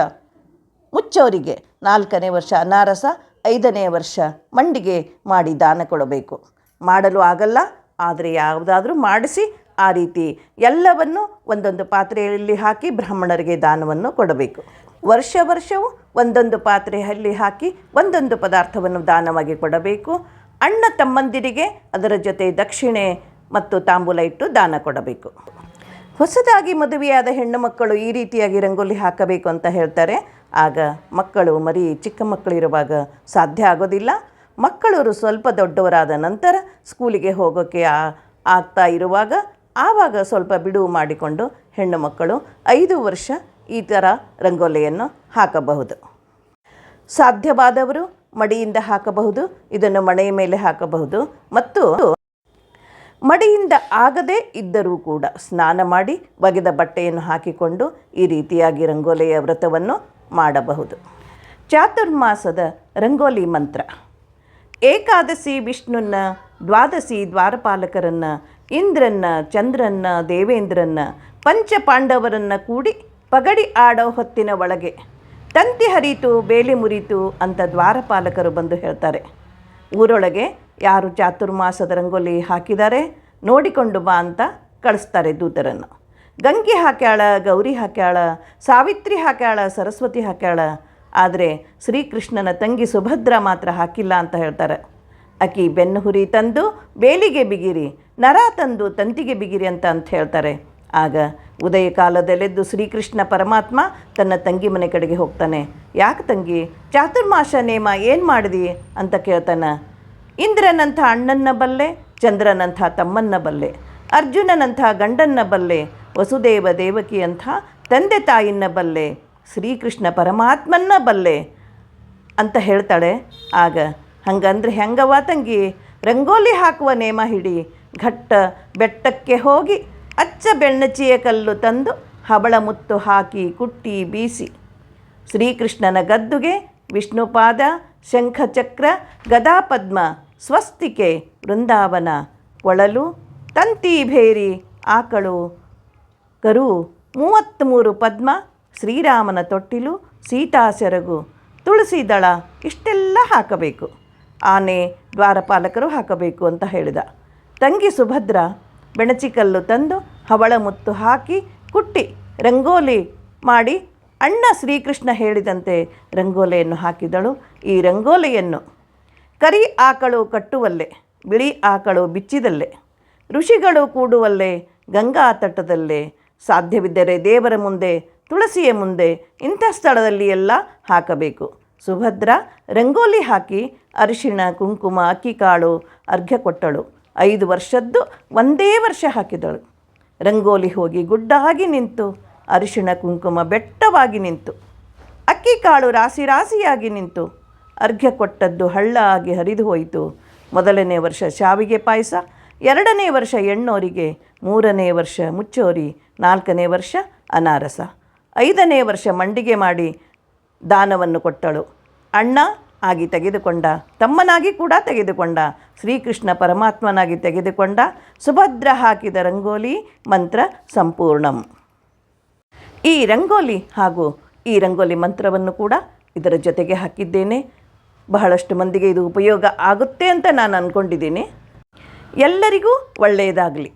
Speaker 1: ಮುಚ್ಚೋರಿಗೆ, ನಾಲ್ಕನೇ ವರ್ಷ ಅನಾರಸ ಐದನೇ ವರ್ಷ ಮಂಡಿಗೆ ಮಾಡಿ ದಾನ ಕೊಡಬೇಕು. ಮಾಡಲು ಆಗಲ್ಲ, ಆದರೆ ಯಾವುದಾದ್ರೂ ಮಾಡಿಸಿ ಆ ರೀತಿ ಎಲ್ಲವನ್ನು ಒಂದೊಂದು ಪಾತ್ರೆಯಲ್ಲಿ ಹಾಕಿ ಬ್ರಾಹ್ಮಣರಿಗೆ ದಾನವನ್ನು ಕೊಡಬೇಕು. ವರ್ಷ ವರ್ಷವೂ ಒಂದೊಂದು ಪಾತ್ರೆಯಲ್ಲಿ ಹಾಕಿ ಒಂದೊಂದು ಪದಾರ್ಥವನ್ನು ದಾನವಾಗಿ ಕೊಡಬೇಕು. ಅಣ್ಣ ತಮ್ಮಂದಿರಿಗೆ ಅದರ ಜೊತೆ ದಕ್ಷಿಣೆ ಮತ್ತು ತಾಂಬೂಲ ಇಟ್ಟು ದಾನ ಕೊಡಬೇಕು. ಹೊಸದಾಗಿ ಮದುವೆಯಾದ ಹೆಣ್ಣು ಮಕ್ಕಳು ಈ ರೀತಿಯಾಗಿ ರಂಗೋಲಿ ಹಾಕಬೇಕು ಅಂತ ಹೇಳ್ತಾರೆ. ಆಗ ಮಕ್ಕಳು ಮರಿ ಚಿಕ್ಕ ಮಕ್ಕಳಿರುವಾಗ ಸಾಧ್ಯ ಆಗೋದಿಲ್ಲ. ಮಕ್ಕಳವರು ಸ್ವಲ್ಪ ದೊಡ್ಡವರಾದ ನಂತರ ಸ್ಕೂಲಿಗೆ ಹೋಗೋಕ್ಕೆ ಆಗ್ತಾ ಇರುವಾಗ ಆವಾಗ ಸ್ವಲ್ಪ ಬಿಡುವು ಮಾಡಿಕೊಂಡು ಹೆಣ್ಣು ಮಕ್ಕಳು ಐದು ವರ್ಷ ಈ ಥರ ರಂಗೋಲಿಯನ್ನು ಹಾಕಬಹುದು. ಸಾಧ್ಯವಾದವರು ಮಡಿಯಿಂದ ಹಾಕಬಹುದು, ಇದನ್ನು ಮಣೆಯ ಮೇಲೆ ಹಾಕಬಹುದು ಮತ್ತು ಮಡಿಯಿಂದ ಆಗದೇ ಇದ್ದರೂ ಕೂಡ ಸ್ನಾನ ಮಾಡಿ ಒಗೆದ ಬಟ್ಟೆಯನ್ನು ಹಾಕಿಕೊಂಡು ಈ ರೀತಿಯಾಗಿ ರಂಗೋಲಿಯ ವ್ರತವನ್ನು ಮಾಡಬಹುದು. ಚಾತುರ್ಮಾಸದ ರಂಗೋಲಿ ಮಂತ್ರ. ಏಕಾದಶಿ ವಿಷ್ಣುನ್ನ, ದ್ವಾದಶಿ ದ್ವಾರಪಾಲಕರನ್ನ, ಇಂದ್ರನ್ನ, ಚಂದ್ರನ್ನ, ದೇವೇಂದ್ರನ್ನ ಪಂಚ ಪಾಂಡವರನ್ನ ಕೂಡಿ ಪಗಡಿ ಆಡೋ ಹೊತ್ತಿನ ಒಳಗೆ ತಂತಿ ಹರಿತು, ಬೇಲಿ ಮುರಿತು ಅಂತ ದ್ವಾರಪಾಲಕರು ಬಂದು ಹೇಳ್ತಾರೆ. ಊರೊಳಗೆ ಯಾರು ಚಾತುರ್ಮಾಸದ ರಂಗೋಲಿ ಹಾಕಿದ್ದಾರೆ ನೋಡಿಕೊಂಡು ಬಾ ಅಂತ ಕಳಿಸ್ತಾರೆ ದೂತರನ್ನು. ಗಂಗೆ ಹಾಕ್ಯಾಳ, ಗೌರಿ ಹಾಕ್ಯಾಳ, ಸಾವಿತ್ರಿ ಹಾಕ್ಯಾಳ, ಸರಸ್ವತಿ ಹಾಕ್ಯಾಳ, ಆದರೆ ಶ್ರೀಕೃಷ್ಣನ ತಂಗಿ ಸುಭದ್ರ ಮಾತ್ರ ಹಾಕಿಲ್ಲ ಅಂತ ಹೇಳ್ತಾರೆ. ಅಕ್ಕಿ ಬೆನ್ನುಹುರಿ ತಂದು ಬೇಲಿಗೆ ಬಿಗಿರಿ, ನರ ತಂದು ತಂತಿಗೆ ಬಿಗಿರಿ ಅಂತ ಅಂತ ಹೇಳ್ತಾರೆ. ಆಗ ಉದಯ ಕಾಲದಲ್ಲೆದ್ದು ಶ್ರೀಕೃಷ್ಣ ಪರಮಾತ್ಮ ತನ್ನ ತಂಗಿ ಮನೆ ಕಡೆಗೆ ಹೋಗ್ತಾನೆ. ಯಾಕೆ ತಂಗಿ? ಚಾತುರ್ಮಾಸ ನೇಮ ಏನು ಮಾಡಿದಿ? ಅಂತ ಕೇಳ್ತಾನೆ. ಇಂದ್ರನಂಥ ಅಣ್ಣನ ಬಲ್ಲೆ, ಚಂದ್ರನಂಥ ತಮ್ಮನ್ನ ಬಲ್ಲೆ, ಅರ್ಜುನನಂಥ ಗಂಡನ್ನ ಬಲ್ಲೆ ವಸುದೇವ ದೇವಕಿಯಂಥ ತಂದೆ ತಾಯಿನ ಬಲ್ಲೆ, ಶ್ರೀಕೃಷ್ಣ ಪರಮಾತ್ಮನ್ನ ಬಲ್ಲೆ ಅಂತ ಹೇಳ್ತಾಳೆ. ಆಗ ಹಂಗಂದ್ರೆ ಹೆಂಗವ ತಂಗಿ? ರಂಗೋಲಿ ಹಾಕುವ ನೇಮ ಹಿಡಿ ಘಟ್ಟ ಬೆಟ್ಟಕ್ಕೆ ಹೋಗಿ ಅಚ್ಚ ಬೆಣ್ಣಚಿಯ ಕಲ್ಲು ತಂದು ಹಬಳ ಮುತ್ತು ಹಾಕಿ ಕುಟ್ಟಿ ಬೀಸಿ ಶ್ರೀಕೃಷ್ಣನ ಗದ್ದುಗೆ ವಿಷ್ಣುಪಾದ, ಶಂಖಚಕ್ರ, ಗದಾಪದ್ಮ, ಸ್ವಸ್ತಿಕೆ, ವೃಂದಾವನ, ಕೊಳಲು, ತಂತಿ ಭೇರಿ, ಆಕಳು ಕರು ಮೂವತ್ತ್ಮೂರು ಪದ್ಮ ಶ್ರೀರಾಮನ ತೊಟ್ಟಿಲು ಸೀತಾ ಸೆರಗು ತುಳಸಿ ದಳ ಇಷ್ಟೆಲ್ಲ ಹಾಕಬೇಕು. ಆನೆ, ದ್ವಾರಪಾಲಕರು ಹಾಕಬೇಕು ಅಂತ ಹೇಳಿದ. ತಂಗಿ ಸುಭದ್ರ ಬೆಣಚಿಕಲ್ಲು ತಂದು ಹವಳ ಮುತ್ತು ಹಾಕಿ ಕುಟ್ಟಿ ರಂಗೋಲಿ ಮಾಡಿ ಅಣ್ಣ ಶ್ರೀಕೃಷ್ಣ ಹೇಳಿದಂತೆ ರಂಗೋಲೆಯನ್ನು ಹಾಕಿದಳು. ಈ ರಂಗೋಲೆಯನ್ನು ಕರಿ ಆಕಳು ಕಟ್ಟುವಲ್ಲೆ, ಬಿಳಿ ಆಕಳು ಬಿಚ್ಚಿದಲ್ಲೇ, ಋಷಿಗಳು ಕೂಡುವಲ್ಲೇ, ಗಂಗಾ ತಟದಲ್ಲೇ ಸಾಧ್ಯವಿದ್ದರೆ ದೇವರ ಮುಂದೆ, ತುಳಸಿಯ ಮುಂದೆ ಇಂಥ ಸ್ಥಳದಲ್ಲಿ ಎಲ್ಲ ಹಾಕಬೇಕು. ಸುಭದ್ರ ರಂಗೋಲಿ ಹಾಕಿ ಅರಿಶಿಣ, ಕುಂಕುಮ ಅಕ್ಕಿಕಾಳು ಅರ್ಘ್ಯ ಕೊಟ್ಟಳು. ಐದು ವರ್ಷದ್ದು ಒಂದೇ ವರ್ಷ ಹಾಕಿದಳು. ರಂಗೋಲಿ ಹೋಗಿ ಗುಡ್ಡಾಗಿ ನಿಂತು, ಅರಿಶಿಣ, ಕುಂಕುಮ ಬೆಟ್ಟವಾಗಿ ನಿಂತು, ಅಕ್ಕಿ ಕಾಳು ರಾಶಿ ರಾಶಿಯಾಗಿ ನಿಂತು, ಅರ್ಘ್ಯ ಕೊಟ್ಟದ್ದು ಹಳ್ಳ ಆಗಿ ಹರಿದು ಹೋಯಿತು. ಮೊದಲನೇ ವರ್ಷ ಶಾವಿಗೆ ಪಾಯಸ, ಎರಡನೇ ವರ್ಷ ಎಣ್ಣೋರಿಗೆ, ಮೂರನೇ ವರ್ಷ ಮುಚ್ಚೋರಿ ನಾಲ್ಕನೇ ವರ್ಷ ಅನಾರಸ. ಐದನೇ ವರ್ಷ ಮಂಡಿಗೆ ಮಾಡಿ ದಾನವನ್ನು ಕೊಟ್ಟಳು. ಅಣ್ಣ ಆಗಿ ತೆಗೆದುಕೊಂಡ, ತಮ್ಮನಾಗಿ ಕೂಡ ತೆಗೆದುಕೊಂಡ, ಶ್ರೀಕೃಷ್ಣ ಪರಮಾತ್ಮನಾಗಿ ತೆಗೆದುಕೊಂಡ, ಸುಭದ್ರ ಹಾಕಿದ ರಂಗೋಲಿ ಮಂತ್ರ ಸಂಪೂರ್ಣಂ. ಈ ರಂಗೋಲಿ ಹಾಗೂ ಈ ರಂಗೋಲಿ ಮಂತ್ರವನ್ನು ಕೂಡ ಇದರ ಜೊತೆಗೆ ಹಾಕಿದ್ದೇನೆ. ಬಹಳಷ್ಟು ಮಂದಿಗೆ ಇದು ಉಪಯೋಗ ಆಗುತ್ತೆ ಅಂತ ನಾನು ಅಂದ್ಕೊಂಡಿದ್ದೀನಿ ಎಲ್ಲರಿಗೂ ಒಳ್ಳೆಯದಾಗಲಿ.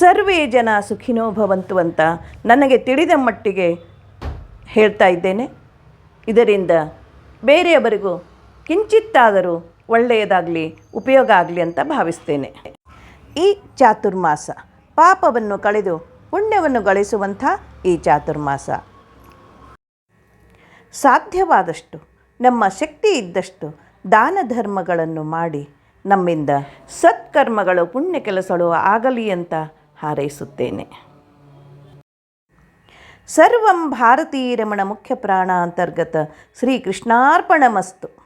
Speaker 1: ಸರ್ವೇ ಜನ ಸುಖಿನೋ ಭವಂತು ಅಂತ ನನಗೆ ತಿಳಿದ ಮಟ್ಟಿಗೆ ಹೇಳ್ತಾ ಇದ್ದೇನೆ. ಇದರಿಂದ ಬೇರೆಯವರಿಗೂ ಕಿಂಚಿತ್ತಾದರೂ ಒಳ್ಳೆಯದಾಗಲಿ, ಉಪಯೋಗ ಆಗಲಿ ಅಂತ ಭಾವಿಸ್ತೇನೆ. ಈ ಚಾತುರ್ಮಾಸ ಪಾಪವನ್ನು ಕಳೆದು ಪುಣ್ಯವನ್ನು ಗಳಿಸುವಂಥ ಈ ಚಾತುರ್ಮಾಸ. ಸಾಧ್ಯವಾದಷ್ಟು, ನಮ್ಮ ಶಕ್ತಿ ಇದ್ದಷ್ಟು ದಾನ ಧರ್ಮಗಳನ್ನು ಮಾಡಿ ನಮ್ಮಿಂದ ಸತ್ಕರ್ಮಗಳು ಪುಣ್ಯ ಕೆಲಸಗಳು ಆಗಲಿ ಅಂತ ಹಾರೈಸುತ್ತೇನೆ. ಸರ್ವಂ ಭಾರತೀರಮಣ ಮುಖ್ಯ ಪ್ರಾಣ ಅಂತರ್ಗತ ಶ್ರೀ ಕೃಷ್ಣಾರ್ಪಣಮಸ್ತು.